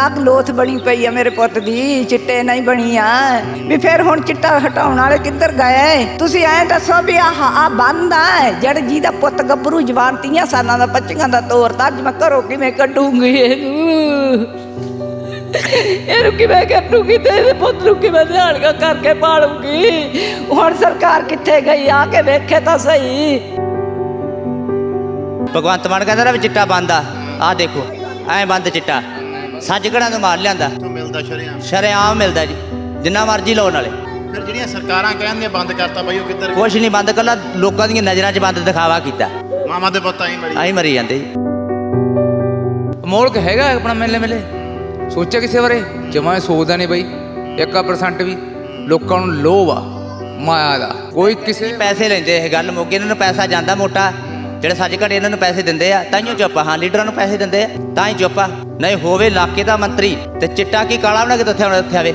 ਆਗ ਲੋਥ ਬਣੀ ਪਈ ਆ ਮੇਰੇ ਪੁੱਤ ਦੀ, ਚਿੱਟੇ ਨਹੀਂ ਬਣੀ ਆ। ਵੀ ਫਿਰ ਹੁਣ ਚਿੱਟਾ ਹਟਾਉਣ ਵਾਲੇ ਕਿੱਧਰ ਗਏ? ਤੁਸੀਂ ਐਂ ਦੱਸੋ ਵੀ ਆਹ ਆ ਬੰਦ ਆ। ਜੜ ਜੀ ਦਾ ਪੁੱਤ ਗੱਭਰੂ ਜਵਾਨ 30 ਸਾਲਾਂ ਦਾ 25 ਦਾ ਤੋਰਦਾ ਅੱਜ ਮੈਂ ਘਰੋਂ ਕਿਵੇਂ ਕੱਢੂੰਗੀ ਇਹਨੂੰ? ਇਹਨੂੰ ਕਿਵੇਂ ਕੱਢੂੰਗੀ ਤੇ ਇਹਦੇ ਪੁੱਤ ਨੂੰ ਕਿਵੇਂ ਦਿਹਾੜੀਆਂ ਕਰਕੇ ਪਾਲੂੰਗੀ? ਹੁਣ ਸਰਕਾਰ ਕਿੱਥੇ ਗਈ? ਆ ਕੇ ਵੇਖੇ ਤਾਂ ਸਹੀ। ਭਗਵੰਤ ਮਾਨ ਕਹਿੰਦਾ ਨਾ ਵੀ ਚਿੱਟਾ ਬੰਦ ਆ। ਆਹ ਦੇਖੋ, ਐ ਬੰਦ ਚਿੱਟਾ। ਸੱਜ ਘੜਾਂ ਤੋਂ ਮਾਰ ਲਿਆਂਦਾ। ਤੋਂ ਮਿਲਦਾ ਸ਼ਰੇਆਮ? ਸ਼ਰੇਆਮ ਮਿਲਦਾ ਜੀ ਜਿੰਨਾ ਮਰਜ਼ੀ ਲਾਉਣ ਵਾਲੇ। ਫਿਰ ਜਿਹੜੀਆਂ ਸਰਕਾਰਾਂ ਕਹਿੰਦੀਆਂ ਬੰਦ ਕਰਤਾ ਬਾਈ ਉਹ ਕਿੱਧਰ ਕੁਛ ਨਹੀਂ ਬੰਦ ਕੱਲਾ ਲੋਕਾਂ ਦੀਆਂ ਨਜ਼ਰਾਂ 'ਚ ਬੰਦ ਦਿਖਾਵਾ ਕੀਤਾ। ਮਾਮਾ ਦੇ ਪੁੱਤਾਂ ਹੀ ਮਰੀ। ਆਈ ਮਰੀ ਜਾਂਦੇ ਜੀ। ਮੋਲਕ ਹੈਗਾ ਆਪਣਾ ਮਿਲਨੇ ਮਿਲੇ? ਸੋਚਿਆ ਕਿਸੇ ਬਾਰੇ? ਜਮਾ ਸੋਚਦਾ ਨਹੀਂ ਬਈ। 1% ਵੀ। ਲੋਕਾਂ ਨੂੰ ਲੋਭ ਆ ਮਾਇਆ ਦਾ। ਕੋਈ ਕਿਸੇ ਪੈਸੇ ਲੈਂਦੇ ਇਹ ਗੱਲ ਮੁੱਕ ਗਈ, ਇਹਨਾਂ ਨੂੰ ਪੈਸਾ ਜਾਂਦਾ ਮੋਟਾ। ਜਿਹੜੇ ਸੱਜ ਘੜੇ ਇਹਨਾਂ ਨੂੰ ਪੈਸੇ ਦਿੰਦੇ ਆ ਤਾਈਓ ਚੁੱਪ ਆ। ਹਾਂ ਲੀਡਰਾਂ ਨੂੰ ਪੈਸੇ ਦਿੰਦੇ ਆ ਤਾਂ ਹੀ ਚੁੱਪ ਆ। ਨਹੀਂ ਹੋਵੇ ਇਲਾਕੇ ਦਾ ਮੰਤਰੀ ਤੇ ਚਿੱਟਾ ਕੀ ਕਾਲਾ ਬਣਾ ਕੇ ਉੱਥੇ ਆਉਣਾ ਉੱਥੇ ਆਵੇ।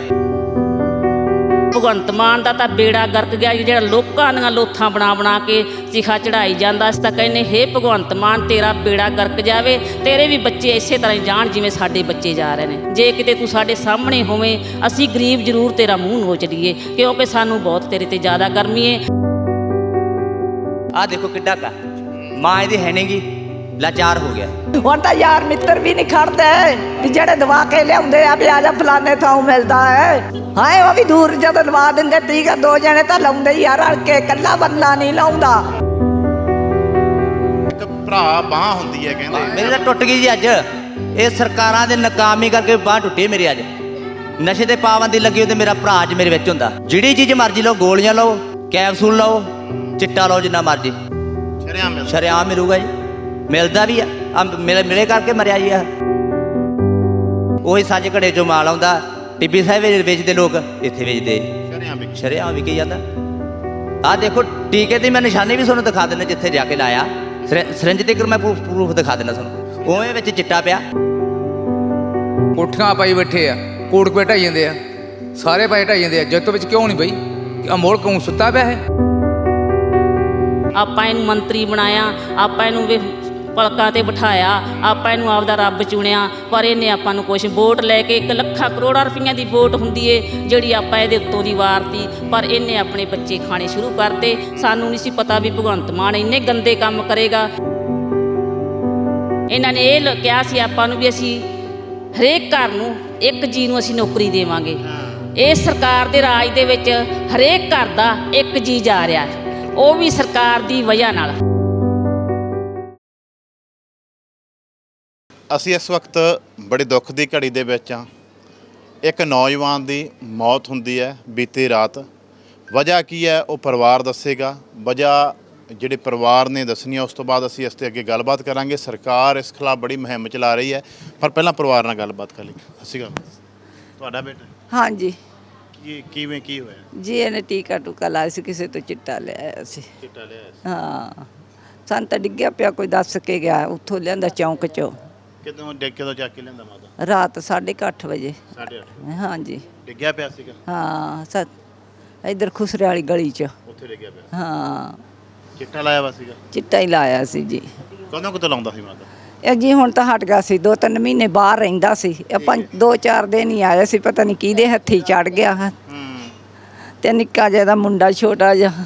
ਭਗਵੰਤ ਮਾਨ ਦਾ ਤਾਂ ਬੇੜਾ ਗਰਕ ਗਿਆ ਜੀ, ਜਿਹੜਾ ਲੋਕਾਂ ਦੀਆਂ ਲੋਥਾਂ ਬਣਾ ਬਣਾ ਕੇ ਸਿਖਾ ਚੜਾਈ ਜਾਂਦਾ ਅਸੀਂ ਤਾਂ ਕਹਿੰਨੇ ਹੇ ਭਗਵੰਤ ਮਾਨ ਤੇਰਾ ਬੇੜਾ ਗਰਕ ਜਾਵੇ ਤੇਰੇ ਵੀ ਬੱਚੇ ਇਸੇ ਤਰ੍ਹਾਂ ਹੀ ਜਾਣ ਜਿਵੇਂ ਸਾਡੇ ਬੱਚੇ ਜਾ ਰਹੇ ਨੇ। ਜੇ ਕਿਤੇ ਤੂੰ ਸਾਡੇ ਸਾਹਮਣੇ ਹੋਵੇਂ ਅਸੀਂ ਗਰੀਬ ਜ਼ਰੂਰ ਤੇਰਾ ਮੂੰਹ ਨੋਚ ਲਈਏ ਕਿਉਂਕਿ ਸਾਨੂੰ ਬਹੁਤ ਤੇਰੇ ਤੇ ਜ਼ਿਆਦਾ ਗਰਮੀ ਏ। ਆਹ ਦੇਖੋ ਕਿੱਡਾ ਕਾ ਮਾਂ ਇਹਦੀ ਹੈ ਨਹੀਂਗੀ ਲਾਚਾਰ ਹੋ ਗਿਆ। ਹੁਣ ਤਾਂ ਯਾਰ ਮਿੱਤਰ ਵੀ ਨਹੀਂ ਖੜਦੇ ਵੀ ਜਿਹੜੇ ਦਵਾ ਕੇ ਲਿਆਉਂਦੇ ਆ ਵੀ ਆ ਜਾ ਫਲਾਣੇ ਥਾਂ ਮਿਲਦਾ ਹੈ। ਹਾਏ ਉਹ ਵੀ ਦੂਰ ਜਦੋਂ ਲਵਾ ਦਿੰਦੇ ਟੀਕਾ ਦੋ ਜਣੇ ਤਾਂ ਲਾਉਂਦੇ ਹੀ ਆ ਰਲ ਕੇ ਇਕੱਲਾ ਬੰਦਾ ਨਹੀਂ ਲਾਉਂਦਾ। ਇੱਕ ਭਰਾ ਬਾਹ ਹੁੰਦੀ ਹੈ ਕਹਿੰਦੇ। ਮੇਰੀ ਤਾਂ ਟੁੱਟ ਗਈ ਜੀ ਅੱਜ। ਇਹ ਸਰਕਾਰਾਂ ਦੇ ਨਾਕਾਮੀ ਕਰਕੇ ਬਾਹ ਟੁੱਟੀ ਮੇਰੀ ਅੱਜ। ਨਸ਼ੇ ਤੇ ਪਾਬੰਦੀ ਲੱਗੀ ਉਹਦੇ ਮੇਰਾ ਭਰਾ ਅੱਜ ਮੇਰੇ ਵਿੱਚ ਹੁੰਦਾ। ਜਿਹੜੀ ਚੀਜ਼ ਮਰਜ਼ੀ ਲਓ ਗੋਲੀਆਂ ਲਓ ਕੈਪਸੂਲ ਲਓ ਚਿੱਟਾ ਲਓ ਜਿੰਨਾ ਮਰਜ਼ੀ। ਸ਼ਰੇਆਮ ਮਿਲੂਗਾ ਜੀ। ਮਿਲਦਾ ਵੀ ਆ। ਮਿਲੇ ਮਿਲੇ ਕਰਕੇ ਮਰਿਆ ਜੀ ਆ। ਉਹੀ ਸੱਜ ਘੜੇ ਚੋਂ ਮਾਲ ਆਉਂਦਾ। ਟਿੱਬੀ ਸਾਹਿਬ ਵੇਚ- ਵੇਚਦੇ ਲੋਕ ਇੱਥੇ ਵੇਚਦੇ। ਸ਼ਰੇਆਮ ਵਿਕ ਸ਼ਰੇਆਮ ਵਿਕੀ ਜਾਂਦਾ। ਆਹ ਦੇਖੋ ਟੀਕੇ ਦੀ ਮੈਂ ਨਿਸ਼ਾਨੀ ਵੀ ਤੁਹਾਨੂੰ ਦਿਖਾ ਦਿੰਦਾ ਜਿੱਥੇ ਜਾ ਕੇ ਲਾਇਆ। ਸਿਰ- ਸਿਰਿੰਜ ਤੇ ਮੈਂ ਪ੍ਰੂਫ ਦਿਖਾ ਦਿੰਦਾ ਤੁਹਾਨੂੰ। ਉਵੇਂ ਵਿੱਚ ਚਿੱਟਾ ਪਿਆ। ਕੋਠੀਆਂ ਪਾਈ ਬੈਠੇ ਆ ਕੋਟ ਪੇ ਢਾਈ ਜਾਂਦੇ ਆ। ਸਾਰੇ ਪਾਏ ਢਾਈ ਜਾਂਦੇ ਆ। ਜੱਤ ਵਿੱਚ ਕਿਉਂ ਨਹੀਂ ਬਈ? ਆ ਮੋਲਕ ਨੂੰ ਸੁੱਤਾ ਪਿਆ ਹੈ ਆਪਾਂ ਇਹਨੂੰ ਮੰਤਰੀ ਬਣਾਇਆ ਆਪਾਂ ਇਹਨੂੰ ਪਲਕਾਂ ਤੇ ਬਿਠਾਇਆ। ਆਪਾਂ ਇਹਨੂੰ ਆਪਦਾ ਰੱਬ ਚੁਣਿਆ ਪਰ ਇਹਨੇ ਆਪਾਂ ਨੂੰ ਕੁਛ ਵੋਟ ਲੈ ਕੇ 1 ਲੱਖਾਂ ਕਰੋੜਾਂ ਰੁਪਈਆਂ ਦੀ ਵੋਟ ਹੁੰਦੀ ਏ ਜਿਹੜੀ ਆਪਾਂ ਇਹਦੇ ਉੱਤੋਂ ਦੀ ਵਾਰਤੀ। ਪਰ ਇਹਨੇ ਆਪਣੇ ਬੱਚੇ ਖਾਣੇ ਸ਼ੁਰੂ ਕਰਤੇ। ਸਾਨੂੰ ਨਹੀਂ ਸੀ ਪਤਾ ਵੀ ਭਗਵੰਤ ਮਾਨ ਇੰਨੇ ਗੰਦੇ ਕੰਮ ਕਰੇਗਾ। ਇਹਨਾਂ ਨੇ ਇਹ ਕਿਹਾ ਸੀ ਆਪਾਂ ਨੂੰ ਵੀ ਅਸੀਂ ਹਰੇਕ ਘਰ ਨੂੰ ਇੱਕ ਜੀ ਨੂੰ ਅਸੀਂ ਨੌਕਰੀ ਦੇਵਾਂਗੇ। ਇਹ ਸਰਕਾਰ ਦੇ ਰਾਜ ਦੇ ਵਿੱਚ ਹਰੇਕ ਘਰ ਦਾ ਇੱਕ ਜੀ ਜਾ ਰਿਹਾ। ਉਹ ਵੀ ਸਰਕਾਰ ਦੀ ਵਜ੍ਹਾ ਨਾਲ। ਅਸੀਂ ਇਸ ਵਕਤ ਬੜੇ ਦੁੱਖ ਦੀ ਘੜੀ ਦੇ ਵਿੱਚ ਹਾਂ। ਇੱਕ ਨੌਜਵਾਨ ਦੀ ਮੌਤ ਹੁੰਦੀ ਹੈ ਬੀਤੀ ਰਾਤ। ਵਜ੍ਹਾ ਕੀ ਹੈ ਉਹ ਪਰਿਵਾਰ ਦੱਸੇਗਾ। ਵਜ੍ਹਾ ਜਿਹੜੇ ਪਰਿਵਾਰ ਨੇ ਦੱਸਣੀ ਹੈ ਉਸ ਤੋਂ ਬਾਅਦ ਅਸੀਂ ਇਸ ਤੇ ਅੱਗੇ ਗੱਲਬਾਤ ਕਰਾਂਗੇ। ਸਰਕਾਰ ਇਸ ਖਿਲਾਫ ਬੜੀ ਮੁਹਿੰਮ ਚਲਾ ਰਹੀ ਹੈ। ਪਰ ਪਹਿਲਾਂ ਪਰਿਵਾਰ ਨਾਲ ਗੱਲਬਾਤ ਕਰ ਲਈ ਸਤਿ ਸ਼੍ਰੀ ਅਕਾਲ। ਤੁਹਾਡਾ ਬੇਟਾ ਹਾਂਜੀ। ਕੀ ਕਿਵੇਂ ਕੀ ਹੋਇਆ? ਜੀ ਇਹਨੇ ਟੀਕਾ ਟੂਕਾ ਲਾਇਆ ਸੀ ਕਿਸੇ ਤੋਂ ਚਿੱਟਾ ਲਿਆਇਆ ਸੀ। ਚਿੱਟਾ ਲਿਆ ਹਾਂ। ਸਾਨੂੰ ਤਾਂ ਡਿੱਗਿਆ ਪਿਆ ਕੋਈ ਦੱਸ ਕੇ ਗਿਆ ਉੱਥੋਂ ਲਿਆਂਦਾ ਚੌਂਕ ਚੋਂ। ਕਿਦੋਂ ਡਿੱਗ ਕੇ ਤੋਂ ਚੱਕ ਕੇ ਲੈਂਦਾ ਮਾਤਾ? ਰਾਤ 8:30 ਵਜੇ। 8:30 ਹਾਂਜੀ। ਡਿੱਗਿਆ ਪਿਆ ਸੀਗਾ? ਹਾਂ ਸਤ ਇਧਰ ਖੁਸਰੇ ਵਾਲੀ ਗਲੀ 'ਚ। ਉੱਥੇ ਡਿੱਗਿਆ ਪਿਆ? ਹਾਂ। ਚਿੱਟਾ ਲਾਇਆ ਵਾ ਸੀਗਾ? ਚਿੱਟਾ ਹੀ ਲਾਇਆ ਸੀ ਜੀ। ਕਦੋਂ ਕਿਤੋਂ ਲਾਉਂਦਾ ਸੀ ਮਾਤਾ? ਇਹ ਜੀ ਹੁਣ ਤਾਂ ਹਟ ਗਿਆ ਸੀ ਦੋ ਤਿੰਨ ਮਹੀਨੇ ਬਾਹਰ ਰਹਿੰਦਾ ਸੀ। ਇਹ ਪੰਜ ਦੋ ਚਾਰ ਦਿਨ ਹੀ ਆਇਆ ਸੀ ਪਤਾ ਨਹੀਂ ਕਿਹਦੇ ਹੱਥੀ ਚੜ ਗਿਆ। ਹੂੰ। ਤੇ ਨਿੱਕਾ ਜਿਹਾ ਦਾ ਮੁੰਡਾ ਛੋਟਾ ਜਿਹਾ।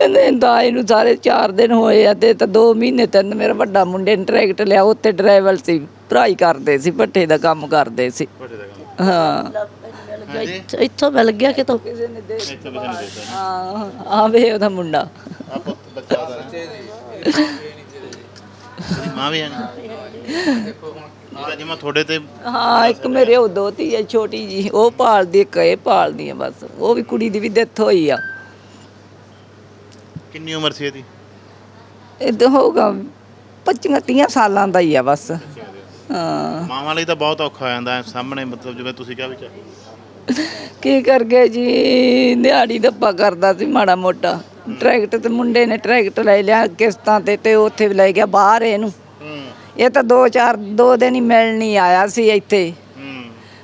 ਇਹਨੇ ਦਾਈ ਨੂੰ ਸਾਰੇ 4 ਦਿਨ ਹੋਏ ਆ ਤੇ ਤਾਂ 2 ਮਹੀਨੇ ਤਿੰਨ ਮੇਰਾ ਵੱਡਾ ਮੁੰਡੇ ਨੇ ਟਰੈਕਟਰ ਲਿਆ ਉੱਥੇ ਡਰਾਈਵਰ ਸੀ ਭਰਾਈ ਕਰਦੇ ਸੀ ਭੱਠੇ ਦਾ ਕੰਮ ਕਰਦੇ ਸੀ। ਹਾਂ। ਇੱਥੋਂ ਮਿਲ ਗਿਆ ਕਿਤੋਂ? ਕਿਸੇ ਨੇ ਦੇ ਹਾਂ ਆਵੇ ਉਹਦਾ ਮੁੰਡਾ। ਆ ਪੁੱਤ ਬੱਚਾ ਦਾ ਬੱਚੇ ਮਾਂ ਵੀ ਹੈ ਨਾ। ਠੀਕ ਹੈ ਜੀ ਮੈਂ ਤੁਹਾਡੇ ਤੇ ਹਾਂ ਇੱਕ ਮੇਰੇ ਉਹ ਦੋਤੀ ਹੈ ਛੋਟੀ ਜੀ ਉਹ ਪਾਲਦੀ ਇੱਕ ਇਹ ਪਾਲਦੀ ਹੈ ਬਸ। ਉਹ ਵੀ ਕੁੜੀ ਦੀ ਵੀ ਡੈਥ ਹੋਈ ਆ। ਕਿੰਨੀ ਉਮਰ ਸੀ ਇਹਦੀ? ਇਹ ਹੋਊਗਾ 25 30 ਸਾਲਾਂ ਦਾ ਹੀ ਆ ਬਸ। ਹਾਂ। ਮਾਵਾਂ ਲਈ ਤਾਂ ਬਹੁਤ ਔਖਾ ਹੋ ਜਾਂਦਾ ਹੈ ਸਾਹਮਣੇ ਮਤਲਬ ਜਿਵੇਂ ਤੁਸੀਂ ਕਿਹਾ ਵਿੱਚ ਕੀ ਕਰ ਗਏ ਜੀ? ਦਿਹਾੜੀ ਦੱਪਾ ਕਰਦਾ ਸੀ ਮਾੜਾ ਮੋਟਾ। ਟਰੈਕਟਰ ਤੇ ਮੁੰਡੇ ਨੇ ਟਰੈਕਟਰ ਲੈ ਲਿਆ ਕਿਸ਼ਤਾਂ ਤੇ ਤੇ ਉੱਥੇ ਵੀ ਲੈ ਗਿਆ ਬਾਹਰ ਇਹਨੂੰ। ਇਹ ਤਾਂ ਦੋ ਚਾਰ ਦੋ ਦਿਨ ਹੀ ਮਿਲਣ ਨਹੀਂ ਆਇਆ ਸੀ ਇੱਥੇ।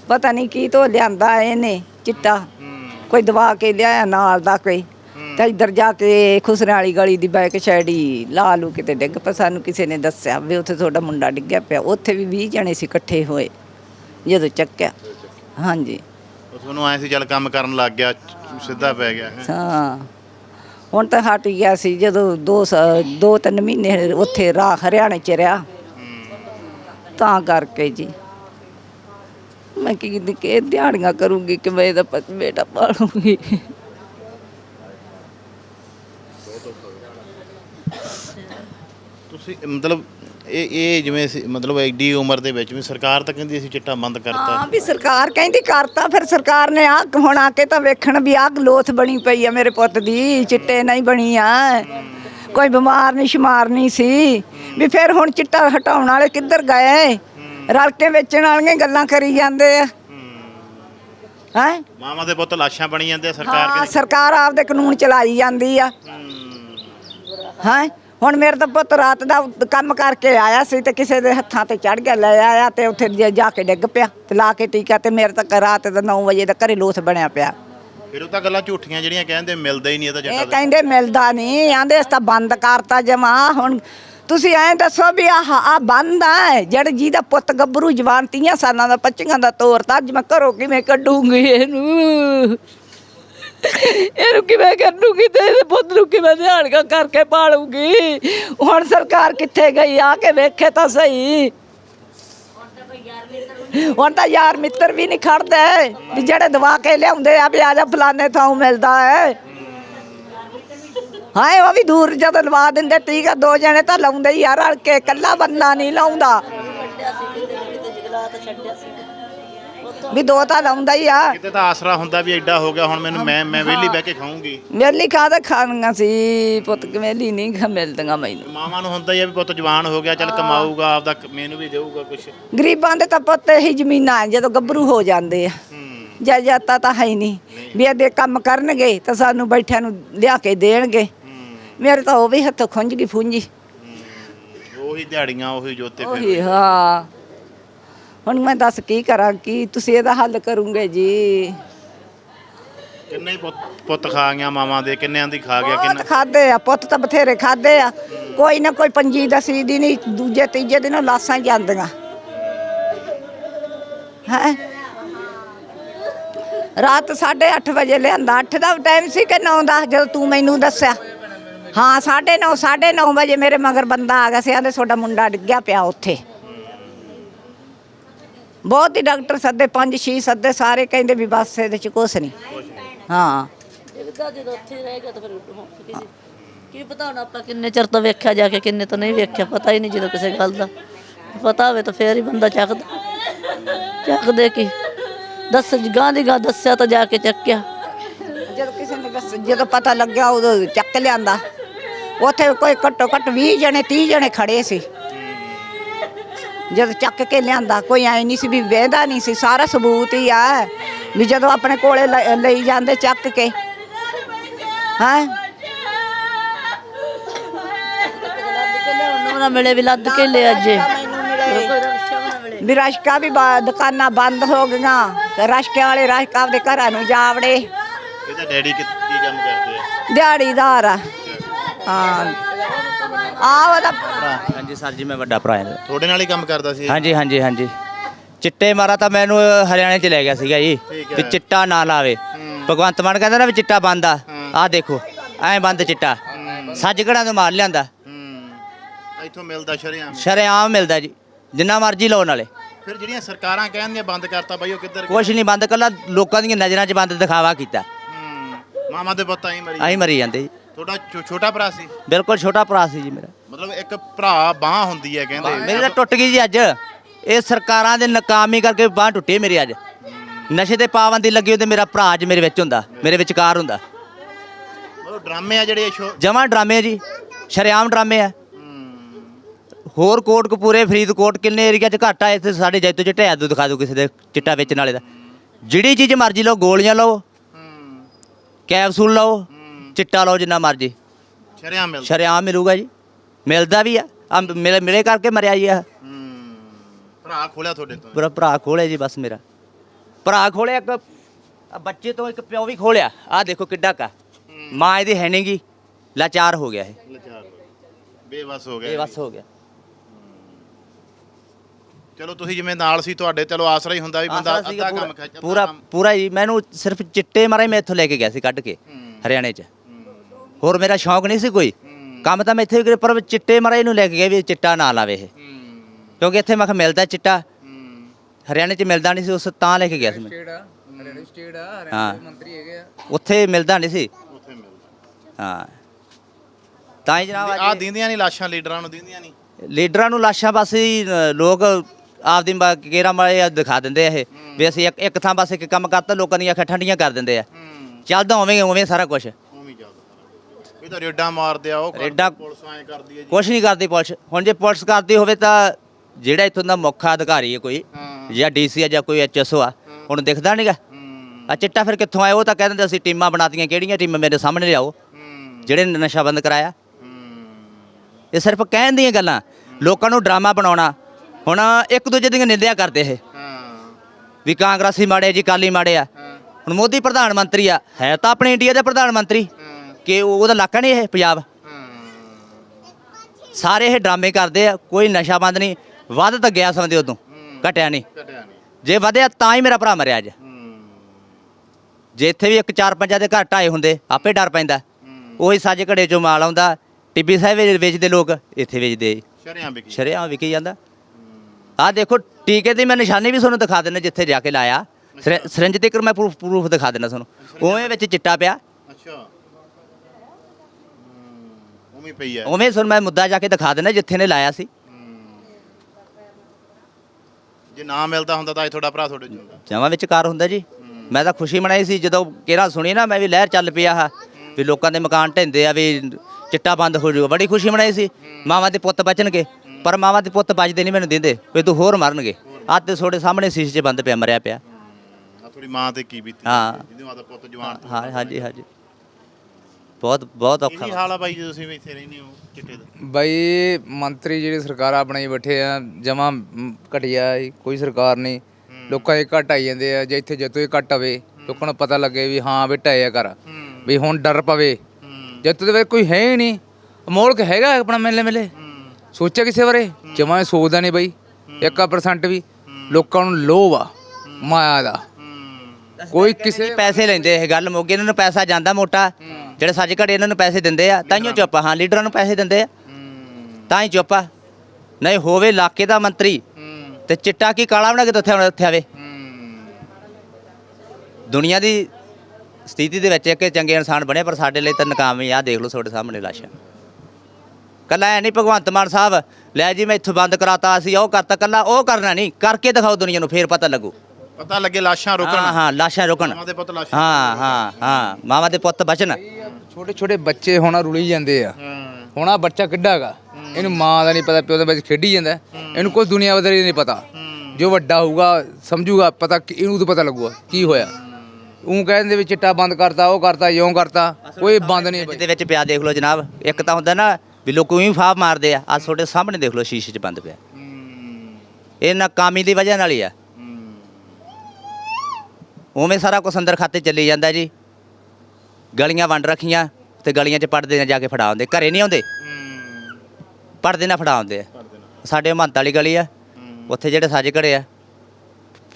ਪਤਾ ਨਹੀਂ ਕੀ ਤੋਂ ਲਿਆਂਦਾ ਇਹਨੇ ਚਿੱਟਾ। ਕੋਈ ਦਵਾ ਕੇ ਲਿਆਇਆ ਨਾਲ ਦਾ ਕੋਈ। ਤਾਂ ਇੱਧਰ ਜਾ ਕੇ ਖੁਸਰੇ ਵਾਲੀ ਗਲੀ ਦੀ ਬੈਕ ਛੜੀ ਲਾ ਲੂ ਕਿਤੇ ਡਿੱਗ ਪਿਆ ਸਾਨੂੰ ਕਿਸੇ ਨੇ ਦੱਸਿਆ ਵੀ ਉੱਥੇ ਤੁਹਾਡਾ ਮੁੰਡਾ ਡਿੱਗਿਆ ਪਿਆ। ਉੱਥੇ ਵੀ 20 ਜਣੇ ਸੀ ਇਕੱਠੇ ਹੋਏ ਜਦੋਂ ਚੱਕਿਆ। ਹਾਂਜੀ। ਤੁਹਾਨੂੰ ਐ ਸੀ ਚੱਲ ਕੰਮ ਕਰਨ ਲੱਗ ਗਿਆ ਸਿੱਧਾ ਪੈ ਗਿਆ ਹੈਂ। ਹਾਂ। ਹੁਣ ਤਾਂ ਹਟ ਗਿਆ ਸੀ ਜਦੋਂ ਦੋ ਸ- ਦੋ ਤਿੰਨ ਮਹੀਨੇ ਉੱਥੇ ਰਾਹ ਹਰਿਆਣੇ ਚ ਰਿਹਾ। ਤਾਂ ਕਰਕੇ ਜੀ। ਮੈਂ ਕੀ ਕਿ ਦਿਹਾੜੀਆਂ ਕਰੂੰਗੀ ਕਿ ਮੈਂ ਇਹਦਾ ਪ- ਬੇਟਾ ਪਾਲੂੰਗੀ। ਤੁਸੀਂ ਮਤਲਬ ਇਹ ਇਹ ਜਿਵੇਂ ਮਤਲਬ ਐਡੀ ਉਮਰ ਦੇ ਵਿੱਚ ਵੀ ਸਰਕਾਰ ਤਾਂ ਕਹਿੰਦੀ ਅਸੀਂ ਚਿੱਟਾ ਬੰਦ ਕਰਤਾ। ਹਾਂ ਵੀ ਸਰਕਾਰ ਕਹਿੰਦੀ ਕਰਤਾ ਫਿਰ ਸਰਕਾਰ ਨੇ ਆ ਹੁਣ ਆ ਕੇ ਤਾਂ ਵੇਖਣ ਵੀ ਆਹ ਲੋਥ ਬਣੀ ਪਈ ਆ ਮੇਰੇ ਪੁੱਤ ਦੀ ਚਿੱਟੇ ਨਹੀਂ ਬਣੀ ਆ। ਕੋਈ ਬਿਮਾਰ ਨਹੀਂ ਸ਼ਮਾਰ ਨਹੀਂ ਸੀ। ਵੀ ਫਿਰ ਹੁਣ ਚਿੱਟਾ ਹਟਾਉਣ ਵਾਲੇ ਕਿੱਧਰ ਗਏ? ਰਲ ਕੇ ਵੇਚਣ ਵਾਲੀਆਂ ਗੱਲਾਂ ਕਰੀ ਜਾਂਦੇ ਆ। ਹੈ? ਮਾਮਾ ਦੇ ਪੁੱਤ ਲਾਸ਼ਾਂ ਬਣੀ ਜਾਂਦੇ ਆ ਸਰਕਾਰ ਹਾਂ ਕਹਿੰਦੀ। ਸਰਕਾਰ ਆਪਦੇ ਕਾਨੂੰਨ ਚਲਾਈ ਜਾਂਦੀ ਆ। ਹਾਂ? ਹੁਣ ਮੇਰੇ ਤਾਂ ਪੁੱਤ ਰਾਤ ਦਾ ਕੰਮ ਕਰਕੇ ਆਇਆ ਸੀ ਤੇ ਕਿਸੇ ਦੇ ਹੱਥਾਂ ਤੇ ਚੜ ਗਿਆ ਲੈ ਆਇਆ ਤੇ ਉੱਥੇ ਜਾ- ਜਾ ਕੇ ਡਿੱਗ ਪਿਆ ਤੇ ਲਾ ਕੇ ਟੀਕਾ ਤੇ ਮੇਰੇ ਤਾਂ ਰਾਤ ਦਾ 9 ਵਜੇ ਦਾ ਘਰੇ ਲੋਥ ਬਣਿਆ ਪਿਆ। ਫਿਰ ਉਹ ਤਾਂ ਗੱਲਾਂ ਝੂਠੀਆਂ ਜਿਹੜੀਆਂ ਕਹਿੰਦੇ ਮਿਲਦਾ ਹੀ ਨਹੀਂ ਇਹ ਜੱਟਾ ਕਹਿੰਦੇ ਮਿਲਦਾ ਨਹੀਂ ਆਂਦੇ ਇਸ ਤਾਂ ਬੰਦ ਕਰਤਾ ਜਮਾ ਹੁਣ ਤੁਸੀਂ ਐਂ ਦੱਸੋ ਵੀ ਆਹ ਆ ਬੰਦ ਆ ਜੜ ਜੀ ਦਾ ਪੁੱਤ ਗੱਭਰੂ ਜਵਾਨ 30 ਸਾਲਾਂ ਦਾ 25 ਦਾ ਤੋਰਤਾ ਅੱਜ ਮੈਂ ਘਰੋਂ ਕਿਵੇਂ ਕੱਢੂੰਗੀ ਇਹਨੂੰ? ਇਹਨੂੰ ਕਿਵੇਂ ਕੱਢੂੰਗੀ ਤੇ ਇਹਦੇ ਪੁੱਤ ਨੂੰ ਕਿਵੇਂ ਦਿਹਾੜੀਆਂ ਕਰਕੇ ਪਾਲੂੰਗੀ? ਹੁਣ ਸਰਕਾਰ ਕਿੱਥੇ ਗਈ? ਆ ਕੇ ਵੇਖੇ ਤਾਂ ਸਹੀ। ਹੁਣ ਤਾਂ ਯਾਰ ਮਿੱਤਰ ਵੀ ਨਹੀਂ ਖੜਦੇ ਵੀ ਜਿਹੜੇ ਦਵਾ ਕੇ ਲਿਆਉਂਦੇ ਆ ਵੀ ਆ ਜਾ ਫਲਾਣੇ ਥਾਂ ਮਿਲਦਾ ਹੈ। ਹਾਏ, ਉਹ ਵੀ ਦੂਰ ਜਦੋਂ ਲਵਾ ਦਿੰਦੇ ਠੀਕ ਆ ਦੋ ਜਣੇ ਤਾਂ ਲਾਉਂਦੇ ਹੀ ਯਾਰ ਰਲ ਕੇ, ਇਕੱਲਾ ਬੰਦਾ ਨਹੀਂ ਲਾਉਂਦਾ। ਵੀ ਦੋ ਤਾਂ ਲਾਉਂਦਾ ਹੀ ਆ। ਕਿਤੇ ਤਾਂ ਆਸਰਾ ਹੁੰਦਾ ਵੀ ਐਡਾ ਹੋ ਗਿਆ ਹੁਣ ਮੈਨੂੰ ਮੈਂ ਮੈਂ ਵਿਹਲੀ ਬਹਿ ਕੇ ਖਾਊਂਗੀ। ਮੇਲੀ ਖਾ ਤਾਂ ਖਾਣੀਆਂ ਸੀ ਪੁੱਤ ਮੇਲੀ ਨਹੀਂ ਖਾ ਮਿਲਦੀਆਂ ਮੈਨੂੰ। ਮਾਵਾਂ ਨੂੰ ਹੁੰਦਾ ਹੀ ਆ ਵੀ ਪੁੱਤ ਜਵਾਨ ਹੋ ਗਿਆ ਚੱਲ ਕਮਾਊਗਾ ਆਪਦਾ ਮੈਨੂੰ ਵੀ ਦੇਊਗਾ ਕੁਝ ਗਰੀਬਾਂ ਦੇ ਤਾਂ ਪੁੱਤ ਇਹੀ ਜ਼ਮੀਨਾਂ ਜਦੋਂ ਗੱਭਰੂ ਹੋ ਜਾਂਦੇ ਆ। ਜਾਇਦਾਦਾਂ ਤਾਂ ਹੈ ਹੀ ਨਹੀਂ। ਵੀ ਇਹਦੇ ਕੰਮ ਕਰਨਗੇ ਤਾਂ ਸਾਨੂੰ ਬੈਠਿਆਂ ਨੂੰ ਲਿਆ ਕੇ ਦੇਣਗੇ। ਮੇਰੇ ਤਾਂ ਉਹ ਵੀ ਹੱਥ ਖੁੰਝ ਗਈ ਫੁੰਜੀ ਉਹੀ ਦਿਹਾੜੀਆਂ ਉਹੀ ਜੋਤੇ ਫਿਰ ਉਹੀ ਹਾਂ। ਹੁਣ ਮੈਂ ਦੱਸ ਕੀ ਕਰਾਂ ਕੀ ਤੁਸੀਂ ਇਹਦਾ ਹੱਲ ਕਰੋਗੇ ਜੀ? ਕਿੰਨੇ ਹੀ ਪੁੱਤ ਪੁੱਤ ਖਾ ਗਿਆ ਮਾਵਾਂ ਦੇ ਕਿੰਨਿਆਂ ਦੀ ਖਾ ਗਿਆ ਕਿੰਨਾ? ਬਹੁਤ ਖਾਦੇ ਆ ਪੁੱਤ ਤਾਂ ਬਥੇਰੇ ਖਾਦੇ ਆ। ਕੋਈ ਨਾ ਕੋਈ ਪੰਜੀ ਦਸੀ ਦੀ ਨਹੀਂ ਦੂਜੇ ਤੀਜੇ ਦਿਨ ਉਹ ਲਾਸਾਂ ਜਾਂਦੀਆਂ ਹੈ? ਰਾਤ 8:30 ਵਜੇ ਲਿਆਂਦਾ 8 ਦਾ ਟਾਈਮ ਸੀ ਕਿ 9 ਦਾ ਜਦੋਂ ਤੂੰ ਮੈਨੂੰ ਦੱਸਿਆ? ਹਾਂ 9:30 9:30 ਵਜੇ ਮੇਰੇ ਮਗਰ ਬੰਦਾ ਆ ਗਿਆ ਸੀ ਆਂਦੇ ਤੁਹਾਡਾ ਮੁੰਡਾ ਡਿੱਗਿਆ ਪਿਆ ਉੱਥੇ। ਬਹੁਤ ਹੀ ਡਾਕਟਰ ਸੱਦੇ ਪੰਜ ਛੇ ਸੱਦੇ ਸਾਰੇ ਕਹਿੰਦੇ ਵੀ ਬਸ ਇਹਦੇ ਚ ਕੁਛ ਨਹੀਂ। ਹਾਂ। ਡਿੱਗਦਾ ਜਦੋਂ ਉੱਥੇ ਰਹਿ ਗਿਆ ਤਾਂ ਫਿਰ ਕਿਸੇ ਕੀ ਪਤਾ ਹੁਣ ਆਪਾਂ ਕਿੰਨੇ ਚਿਰ ਤੋਂ ਵੇਖਿਆ ਜਾ ਕੇ ਕਿੰਨੇ ਤੋਂ ਨਹੀਂ ਵੇਖਿਆ ਪਤਾ ਹੀ ਨਹੀਂ ਜਦੋਂ ਕਿਸੇ ਗੱਲ ਦਾ। ਪਤਾ ਹੋਵੇ ਤਾਂ ਫੇਰ ਹੀ ਬੰਦਾ ਚੱਕਦਾ। ਚੱਕਦੇ ਕੀ? ਦੱਸ ਗਾਂ ਦੀ ਗਾਂ ਦੱਸਿਆ ਤਾਂ ਜਾ ਕੇ ਚੱਕਿਆ। ਜਦੋਂ ਕਿਸੇ ਨੇ ਦੱਸ ਜਦੋਂ ਪਤਾ ਲੱਗਿਆ ਉਦੋਂ ਚੱਕ ਲਿਆਂਦਾ। ਉੱਥੇ ਕੋਈ ਘੱਟੋ ਘੱਟ 20 ਜਣੇ 30 ਜਣੇ ਖੜੇ ਸੀ। ਜਦੋਂ ਚੱਕ ਕੇ ਲਿਆਂਦਾ ਕੋਈ ਐ ਨਹੀਂ ਸੀ ਵੀ ਵੇਦਾ ਨਹੀਂ ਸੀ ਸਾਰਾ ਸਬੂਤ ਹੀ ਆ। ਵੀ ਜਦੋਂ ਆਪਣੇ ਕੋਲੇ ਲ- ਲਈ ਜਾਂਦੇ ਚੱਕ ਕੇ। ਹਾਂ? ਲੱਦ ਕੇ ਲਿਆਉਣ ਨੂੰ ਨਾ ਮਿਲੇ ਵੀ ਲੱਦ ਕੇ ਲੈ ਅਜੇ ਕੋਈ ਰਕਸ਼ਾ ਵੀ ਰਸ਼ਕਾ ਵੀ ਬਾ- ਦੁਕਾਨਾਂ ਬੰਦ ਹੋ ਗਈਆਂ। ਰਸ਼ਕੇ ਵਾਲੇ ਰਸ਼ਕਾ ਆਪਦੇ ਘਰਾਂ ਨੂੰ ਜਾਵੜੇ। ਇਹਦਾ ਡੈਡੀ ਕੀ ਕੀ ਕੰਮ ਕਰਦੇ ਆ? ਦਿਹਾੜੀਦਾਰ ਆ। ਹਾਂ। ਆ ਉਹਦਾ ਹਾਂਜੀ ਸਰ ਜੀ ਮੈਂ ਵੱਡਾ ਭਰਾ ਹਾਂ। ਤੁਹਾਡੇ ਨਾਲ ਹੀ ਕੰਮ ਕਰਦਾ ਸੀ? ਹਾਂਜੀ ਹਾਂਜੀ ਹਾਂਜੀ। ਚਿੱਟੇ ਮਾਰਾ ਤਾਂ ਮੈਨੂੰ ਹਰਿਆਣੇ ਚ ਲੈ ਗਿਆ ਸੀਗਾ ਜੀ। ਵੀ। ਚਿੱਟਾ ਨਾ ਲਾਵੇ। ਭਗਵੰਤ ਮਾਨ ਕਹਿੰਦਾ ਨਾ ਵੀ ਚਿੱਟਾ ਬੰਦ ਆ। ਆਹ ਦੇਖੋ ਐਂ ਬੰਦ ਚਿੱਟਾ। ਸੱਜਗੜਾਂ ਤੋਂ ਮਾਰ ਲਿਆਂਦਾ। ਹੂੰ। ਇੱਥੋਂ ਮਿਲਦਾ ਸ਼ਰੇਆਮ। ਸ਼ਰੇਆਮ ਮਿਲਦਾ ਜੀ। ਜਿੰਨਾ ਮਰਜ਼ੀ ਲਓ ਨਾਲੇ। ਫਿਰ ਜਿਹੜੀਆਂ ਸਰਕਾਰਾਂ ਕਹਿੰਦੀਆਂ ਬੰਦ ਕਰਤਾ ਬਾਈ ਉਹ ਕਿੱਧਰ ਕੁਛ ਨਹੀਂ ਬੰਦ ਕੱਲਾ ਲੋਕਾਂ ਦੀਆਂ ਨਜ਼ਰਾਂ 'ਚ ਬੰਦ ਦਿਖਾਵਾ ਕੀਤਾ। ਹੂੰ। ਮਾਮਾ ਦੇ ਪੁੱਤ ਆਈ ਮਰੀ ਆਈ ਮਰੀ ਜਾਂਦੇ ਜੀ। ਤੁਹਾਡਾ ਛੋ- ਛੋਟਾ ਭਰਾ ਸੀ? ਬਿਲਕੁਲ ਛੋਟਾ ਭਰਾ ਸੀ ਜੀ ਮੇਰਾ। ਮਤਲਬ ਇੱਕ ਭਰਾ ਬਾਹ ਹੁੰਦੀ ਹੈ ਕਹਿੰਦੇ। ਮੇਰੀ ਤਾਂ ਟੁੱਟ ਗਈ ਜੀ ਅੱਜ। ਇਹ ਸਰਕਾਰਾਂ ਦੇ ਨਾਕਾਮੀ ਕਰਕੇ ਬਾਂਹ ਟੁੱਟੀ ਮੇਰੀ ਅੱਜ। ਨਸ਼ੇ ਤੇ ਪਾਬੰਦੀ ਲੱਗੀ ਉਹਦੇ ਮੇਰਾ ਭਰਾ ਅੱਜ ਮੇਰੇ ਵਿੱਚ ਹੁੰਦਾ ਮੇਰੇ ਵਿਚਕਾਰ ਹੁੰਦਾ। ਉਹ ਡਰਾਮੇ ਆ ਜਿਹੜੇ ਸ਼ੋ- ਜਮਾ ਡਰਾਮੇ ਜੀ। ਸ਼ਰੇਆਮ ਡਰਾਮੇ ਆ। ਹੋਰ ਕੋਟ ਕਪੂਰੇ ਫਰੀਦਕੋਟ ਕਿੰਨੇ ਏਰੀਆ 'ਚ ਘੱਟ ਆ ਇੱਥੇ ਸਾਡੇ ਜੈਤੋ ਚ ਢਿਆ ਦੋ ਦਿਖਾ ਦਿਓ ਕਿਸੇ ਦੇ ਚਿੱਟਾ ਵੇਚਣ ਵਾਲੇ ਦਾ। ਜਿਹੜੀ ਚੀਜ਼ ਮਰਜ਼ੀ ਲਓ ਗੋਲੀਆਂ ਲਓ। ਕੈਪਸੂਲ ਲਓ। ਚਿੱਟਾ ਲਓ ਜਿੰਨਾ ਮਰਜ਼ੀ। ਸ਼ਰੇਆਮ ਮਿਲਦਾ। ਸ਼ਰੇਆਮ ਮਿਲੂਗਾ ਜੀ। ਮਿਲਦਾ ਵੀ ਆ। ਆ ਮਿਲੇ ਮਿਲੇ ਕਰਕੇ ਮਰਿਆ ਜੀ ਆ ਹੂੰ। ਭਰਾ ਖੋਲਿਆ ਤੁਹਾਡੇ ਤੋਂ। ਪੂਰਾ ਭਰਾ ਖੋਲਿਆ ਜੀ ਬਸ ਮੇਰਾ। ਭਰਾ ਖੋਲਿਆ ਇੱਕ ਬੱਚੇ ਤੋਂ ਇੱਕ ਪਿਓ ਵੀ ਖੋਲਿਆ। ਆ ਦੇਖੋ ਕਿੱਡਾ ਕਾ। ਮਾਂ ਇਹਦੀ ਹੈ ਨਹੀਂਗੀ ਲਾਚਾਰ ਹੋ ਗਿਆ ਇਹ। ਲਾਚਾਰ ਬੇਵਸ ਹੋ ਗਿਆ। ਇਹ ਬਸ ਹੋ ਗਿਆ। ਚਲੋ ਤੁਸੀਂ ਜਿਵੇਂ ਨਾਲ ਸੀ ਤੁਹਾਡੇ ਚਲੋ ਆਸਰਾ ਹੀ ਹੁੰਦਾ ਵੀ ਬੰਦਾ ਆਸਰਾ ਸੀਗਾ ਅੱਧਾ ਕੰਮ ਖਿੱਚ ਪੂਰਾ ਪੂਰਾ ਹੀ। ਮੈਨੂੰ ਸਿਰਫ ਚਿੱਟੇ ਮਾਰੇ ਮੈਂ ਇੱਥੋਂ ਲੈ ਕੇ ਗਿਆ ਸੀ ਕੱਢ ਕੇ। ਹਰਿਆਣੇ 'ਚ। ਹੋਰ ਮੇਰਾ ਸ਼ੌਂਕ ਨਹੀਂ ਸੀ ਕੋਈ। ਕੰਮ ਤਾਂ ਮੈਂ ਇੱਥੇ ਵੀ ਕਰਿਆ, ਪਰ ਚਿੱਟੇ ਮਾਰੇ ਇਹਨੂੰ ਲੈ ਕੇ ਗਿਆ ਵੀ ਚਿੱਟਾ ਨਾ ਲਾਵੇ ਇਹ। ਕਿਉਂਕਿ ਇੱਥੇ ਮੈਂ ਕਿਹਾ ਮਿਲਦਾ ਚਿੱਟਾ। ਹਰਿਆਣੇ 'ਚ ਮਿਲਦਾ ਨਹੀਂ ਸੀ ਉਸ ਤਾਂ ਲੈ ਕੇ ਗਿਆ ਸੀ ਮੈਂ। ਸਟੇਟ ਆ ਹਰਿਆਣਾ ਸਟੇਟ ਆ। ਹਰਿਆਣਾ ਦੇ ਮੰਤਰੀ ਹੈਗੇ ਆ। ਉੱਥੇ ਮਿਲਦਾ ਨਹੀਂ ਸੀ। ਉੱਥੇ ਮਿਲਦਾ। ਹਾਂ। ਤਾਂ ਹੀ ਜਨਾਬ ਆ ਦਿੰਦੀਆਂ ਨਹੀਂ ਲਾਸ਼ਾਂ ਲੀਡਰਾਂ ਨੂੰ ਦਿੰਦੀਆਂ ਨਹੀਂ। ਲੀਡਰਾਂ ਨੂੰ ਲਾਸ਼ਾਂ ਬਸ ਹੀ ਲੋਕ ਆਪਦੀ ਕੇਰਾਂ ਮਾਰੇ ਦਿਖਾ ਦਿੰਦੇ ਆ ਇਹ। ਵੀ ਅਸੀਂ ਇੱਕ ਇੱਕ ਥਾਂ ਬਸ ਇੱਕ ਕੰਮ ਕਰਤਾ ਲੋਕਾਂ ਦੀਆਂ ਅੱਖਾਂ ਠੰਡੀਆਂ ਕਰ ਦਿੰਦੇ ਆ। ਚੱਲਦਾ ਉਵੇਂ ਉਵੇਂ ਸਾਰਾ ਕੁਝ ਇਹ ਤਾਂ ਰੇਡਾਂ ਮਾਰਦੇ ਆ ਉਹ ਕਰਦੇ, ਰੇਡਾਂ- ਪੁਲਿਸ ਐਂ ਕਰਦੀ ਹੈ ਜੀ। ਕੁਝ ਨਹੀਂ ਕਰਦੀ ਪੁਲਿਸ। ਹੁਣ ਜੇ ਪੁਲਿਸ ਕਰਦੀ ਹੋਵੇ ਤਾਂ ਜਿਹੜਾ ਇੱਥੋਂ ਦਾ ਮੁੱਖ ਅਧਿਕਾਰੀ ਹੈ ਕੋਈ ਜਾਂ ਡੀਸੀ ਆ ਜਾਂ ਕੋਈ ਐਚਐਸਓ ਆ ਹੁਣ ਦਿਖਦਾ ਨਹੀਂਗਾ ਆ ਚਿੱਟਾ ਫਿਰ ਕਿੱਥੋਂ ਆਇਆ? ਉਹ ਤਾਂ ਕਹਿ ਦਿੰਦੇ ਅਸੀਂ ਟੀਮਾਂ ਬਣਾਤੀਆਂ ਕਿਹੜੀਆਂ ਟੀਮਾਂ ਮੇਰੇ ਸਾਹਮਣੇ ਲਿਆਓ ਜਿਹੜੇ ਨੇ ਨਸ਼ਾ ਬੰਦ ਕਰਾਇਆ ਇਹ ਸਿਰਫ ਕਹਿਣ ਦੀਆਂ ਗੱਲਾਂ ਲੋਕਾਂ ਨੂੰ ਡਰਾਮਾ ਬਣਾਉਣਾ। ਹੁਣ ਇੱਕ ਦੂਜੇ ਦੀਆਂ ਨਿੰਦਿਆ ਕਰਦੇ ਇਹ। ਵੀ ਕਾਂਗਰਸੀ ਮਾੜੇ ਜੀ ਕਾਲੀ ਮਾੜੇ ਆ। ਹੁਣ ਮੋਦੀ ਪ੍ਰਧਾਨ ਮੰਤਰੀ ਆ ਹੈ ਤਾਂ ਆਪਣੇ ਇੰਡੀਆ ਦਾ ਪ੍ਰਧਾਨ ਮੰਤਰੀ। ਕਿ ਉਹ- ਉਹਦਾ ਇਲਾਕਾ ਨਹੀਂ ਇਹ ਪੰਜਾਬ। ਸਾਰੇ ਇਹ ਡਰਾਮੇ ਕਰਦੇ ਆ ਕੋਈ ਨਸ਼ਾ ਬੰਦ ਨਹੀਂ ਵੱਧ ਤਾਂ ਗਿਆ ਸਮਝਦੇ ਉਦੋਂ ਘਟਿਆ ਨਹੀਂ। ਜੇ ਵਧਿਆ ਤਾਂ ਹੀ ਮੇਰਾ ਭਰਾ ਮਰਿਆ ਅੱਜ। ਜੇ ਇੱਥੇ ਵੀ ਇੱਕ ਚਾਰ ਪੰਜਾਂ ਦੇ ਘਰ ਢਾਏ ਹੁੰਦੇ ਆਪੇ ਡਰ ਪੈਂਦਾ। ਉਹੀ ਸੱਜ ਘੜੇ ਚੋਂ ਮਾਲ ਆਉਂਦਾ ਟਿੱਬੀ ਸਾਹਿਬ ਵੇਚ- ਵੇਚਦੇ ਲੋਕ ਇੱਥੇ ਵੇਚਦੇ। ਸ਼ਰਿਆਂ ਵਿਕੀ। ਸ਼ਰੇਆਮ ਵਿਕੀ ਜਾਂਦਾ। ਆਹ ਦੇਖੋ ਟੀਕੇ ਦੀ ਮੈਂ ਨਿਸ਼ਾਨੀ ਵੀ ਤੁਹਾਨੂੰ ਦਿਖਾ ਦਿੰਦਾ ਜਿੱਥੇ ਜਾ ਕੇ ਲਾਇਆ। ਸਰਿ- ਸਰਿੰਜ ਤੇ ਮੈਂ ਪ੍ਰੂਫ ਪ੍ਰੂਫ ਦਿਖਾ ਦਿੰਦਾ ਤੁਹਾਨੂੰ। ਉਵੇਂ ਵਿੱਚ ਚਿੱਟਾ ਪਿਆ। ਅੱਛਾ। ਉਵੇਂ ਪਈ ਹੈ ਉਵੇਂ ਤੁਹਾਨੂੰ ਮੈਂ ਮੁੱਦਾ ਜਾ ਕੇ ਦਿਖਾ ਦਿੰਦਾ ਜਿੱਥੇ ਨੇ ਲਾਇਆ ਸੀ। ਜੇ ਨਾ ਮਿਲਦਾ ਹੁੰਦਾ ਤਾਂ ਇਹ ਤੁਹਾਡਾ ਭਰਾ ਤੁਹਾਡੇ ਚ ਹੁੰਦਾ। ਜਮਾਂ ਵਿੱਚ ਕਾਰ ਹੁੰਦਾ ਜੀ। ਮੈਂ ਤਾਂ ਖੁਸ਼ੀ ਮਨਾਈ ਸੀ ਜਦੋਂ ਕਿਹੜਾ ਸੁਣੀ ਨਾ ਮੈਂ ਵੀ ਲਹਿਰ ਚੱਲ ਪਿਆ ਆ ਵੀ ਲੋਕਾਂ ਦੇ ਮਕਾਨ ਢਹਿੰਦੇ ਆ ਵੀ ਚਿੱਟਾ ਬੰਦ ਹੋ ਜਾਊਗਾ ਬੜੀ ਖੁਸ਼ੀ ਮਨਾਈ ਸੀ। ਮਾਵਾਂ ਦੇ ਪੁੱਤ ਬਚਣਗੇ ਪਰ ਮਾਵਾਂ ਦੇ ਪੁੱਤ ਬਚਦੇ ਨਹੀਂ ਮੈਨੂੰ ਦਿੰਦੇ ਵੀ ਤੂੰ ਹੋਰ ਮਰਨਗੇ। ਅੱਜ ਤੇ ਤੁਹਾਡੇ ਸਾਹਮਣੇ ਸ਼ੀਸ਼ੇ 'ਚ ਬੰਦ ਪਿਆ ਮਰਿਆ ਪਿਆ। ਆ ਥੋੜੀ ਮਾਂ ਤੇ ਕੀ ਬੀਤੀ ਹਾਂ। ਜਿਹਦੇ ਮਾਂ ਦਾ ਪੁੱਤ ਜਵਾਨ ਤੋਂ ਹਾਂ ਹਾਂਜੀ ਹਾਂਜੀ। ਬਹੁਤ ਬਹੁਤ ਔਖਾ ਕੀ। ਹਾਲ ਆ ਬਾਈ ਜੀ ਤੁਸੀਂ ਵੀ ਇੱਥੇ ਰਹਿੰਦੇ ਹੋ ਚਿੱਟੇ ਦਾ ਬਾਈ ਮੰਤਰੀ ਜਿਹੜੀ ਸਰਕਾਰਾਂ ਬਣਾਈ ਬੈਠੇ ਆ ਜਮਾ ਘਟਿਆ ਕੋਈ ਸਰਕਾਰ ਨਹੀਂ। ਲੋਕਾਂ ਦੇ ਘਟ ਆਈ ਜਾਂਦੇ ਆ ਜੇ ਇੱਥੇ ਜਤੋਂ ਹੀ ਘਟ ਆਵੇ ਲੋਕਾਂ ਨੂੰ ਪਤਾ ਲੱਗੇ ਵੀ ਹਾਂ ਵੀ ਢਾਇਆ ਕਰ ਵੀ ਹੁਣ ਡਰ ਪਵੇ। ਜਦ ਦੇ ਵਿੱਚ ਕੋਈ ਹੈ ਹੀ ਨਹੀਂ। ਮੋਲਕ ਹੈਗਾ ਆਪਣਾ ਮਿਲੇ ਮਿਲੇ। ਸੋਚਿਆ ਕਿਸੇ ਬਾਰੇ? ਜਮਾ ਸੋਚਦਾ ਨਹੀਂ ਬਾਈ। 1% ਵੀ। ਲੋਕਾਂ ਨੂੰ ਲੋਭ ਆ ਮਾਇਆ ਦਾ। ਕੋਈ ਕਿਸੇ ਪੈਸੇ ਲੈਂਦੇ ਇਹ ਗੱਲ ਮੋਗੇ ਇਹਨਾਂ ਨੂੰ ਪੈਸਾ ਜਾਂਦਾ ਮੋਟਾ। ਜਿਹੜੇ ਸੱਜ ਘੜੇ ਇਹਨਾਂ ਨੂੰ ਪੈਸੇ ਦਿੰਦੇ ਆ ਤਾਈਓ ਚੁੱਪ ਆ। ਹਾਂ ਲੀਡਰਾਂ ਨੂੰ ਪੈਸੇ ਦਿੰਦੇ ਆ। ਤਾਂ ਹੀ ਚੁੱਪ ਆ। ਨਹੀਂ ਹੋਵੇ ਇਲਾਕੇ ਦਾ ਮੰਤਰੀ ਤੇ ਚਿੱਟਾ ਕੀ ਕਾਲਾ ਬਣਾ ਕੇ ਤੇ ਉੱਥੇ ਉੱਥੇ ਆਵੇ। ਦੁਨੀਆ ਦੀ ਸਥਿਤੀ ਦੇ ਵਿੱਚ ਇੱਕ ਚੰਗੇ ਇਨਸਾਨ ਬਣੇ ਪਰ ਸਾਡੇ ਲਈ ਤਾਂ ਨਾਕਾਮ ਹੀ ਆ ਦੇਖ ਲਓ ਤੁਹਾਡੇ ਸਾਹਮਣੇ ਲਾਸ਼ਾਂ। ਕੱਲਾ ਐ ਨਹੀਂ ਭਗਵੰਤ ਮਾਨ ਸਾਹਿਬ ਲੈ ਜੀ ਮੈਂ ਇੱਥੋਂ ਬੰਦ ਕਰਾਤਾ ਅਸੀਂ ਉਹ ਕਰਤਾ ਕੱਲਾ ਉਹ ਕਰਨਾ ਨਹੀਂ। ਕਰਕੇ ਦਿਖਾਓ ਦੁਨੀਆ ਨੂੰ ਫੇਰ ਪਤਾ ਲੱਗੂ। ਪਤਾ ਲੱਗੇ ਲਾਸ਼ਾਂ ਹਾਂ ਰੁਕਣ। ਹਾਂ ਲਾਸ਼ਾਂ ਰੁਕਣ। ਮਾਂ ਦੇ ਪੁੱਤ ਲਾਸ਼ਾਂ ਹਾਂ ਹਾਂ ਹਾਂ ਮਾਵਾਂ ਦੇ ਪੁੱਤ ਬਚਨ ਛੋਟੇ ਛੋਟੇ ਬੱਚੇ ਹੋਣਾ ਰੁਲੀ ਜਾਂਦੇ ਆ। ਹੁਣ ਆ ਬੱਚਾ ਕਿੱਡਾ ਹੈਗਾ? ਇਹਨੂੰ ਮਾਂ ਦਾ ਨਹੀਂ ਪਤਾ ਪਿਓ ਦੇ ਵਿੱਚ ਖੇਡੀ ਜਾਂਦਾ। ਇਹਨੂੰ ਕੋਈ ਦੁਨੀਆ ਬਾਰੇ ਨਹੀਂ ਪਤਾ। ਜੋ ਵੱਡਾ ਹੋਊਗਾ ਸਮਝੂਗਾ ਪਤਾ ਕਿ ਇਹਨੂੰ ਤਾਂ ਪਤਾ ਲੱਗੂਗਾ ਕੀ ਹੋਇਆ। ਉਹ ਕਹਿੰਦੇ ਵੀ ਚਿੱਟਾ ਬੰਦ ਕਰਤਾ ਉਹ ਕਰਤਾ ਇਉਂ ਕਰਤਾ ਕੋਈ ਬੰਦ ਨਹੀਂ ਜਿਹਦੇ ਵਿੱਚ ਪਿਆ ਦੇਖ ਲਓ ਜਨਾਬ। ਇੱਕ ਤਾਂ ਹੁੰਦਾ ਨਾ ਵੀ ਲੋਕ ਉਹੀ ਫਾਹ ਮਾਰਦੇ ਆ। ਆ ਤੁਹਾਡੇ ਸਾਹਮਣੇ ਦੇਖ ਲਓ ਸ਼ੀਸ਼ੇ 'ਚ ਬੰਦ ਪਿਆ। ਇਹ ਨਾਕਾਮੀ ਦੀ ਵਜ੍ਹਾ ਨਾਲ ਹੀ ਆ। ਉਵੇਂ ਸਾਰਾ ਕੁਛ ਅੰਦਰ ਖਾਤੇ ਚੱਲੀ ਜਾਂਦਾ ਜੀ। ਗਲੀਆਂ ਵੰਡ ਰੱਖੀਆਂ ਤੇ ਗਲੀਆਂ 'ਚ ਪੜਦੇ ਨੇ ਜਾ ਕੇ ਫੜਾ ਆਉਂਦੇ। ਘਰੇ ਨਹੀਂ ਆਉਂਦੇ। ਪੜਦੇ ਨਾਲ ਫੜਾ ਆਉਂਦੇ ਆ। ਸਾਡੇ ਮਹੰਤ ਵਾਲੀ ਗਲੀ ਆ। ਉੱਥੇ ਜਿਹੜੇ ਸਾਜ ਘੜੇ ਆ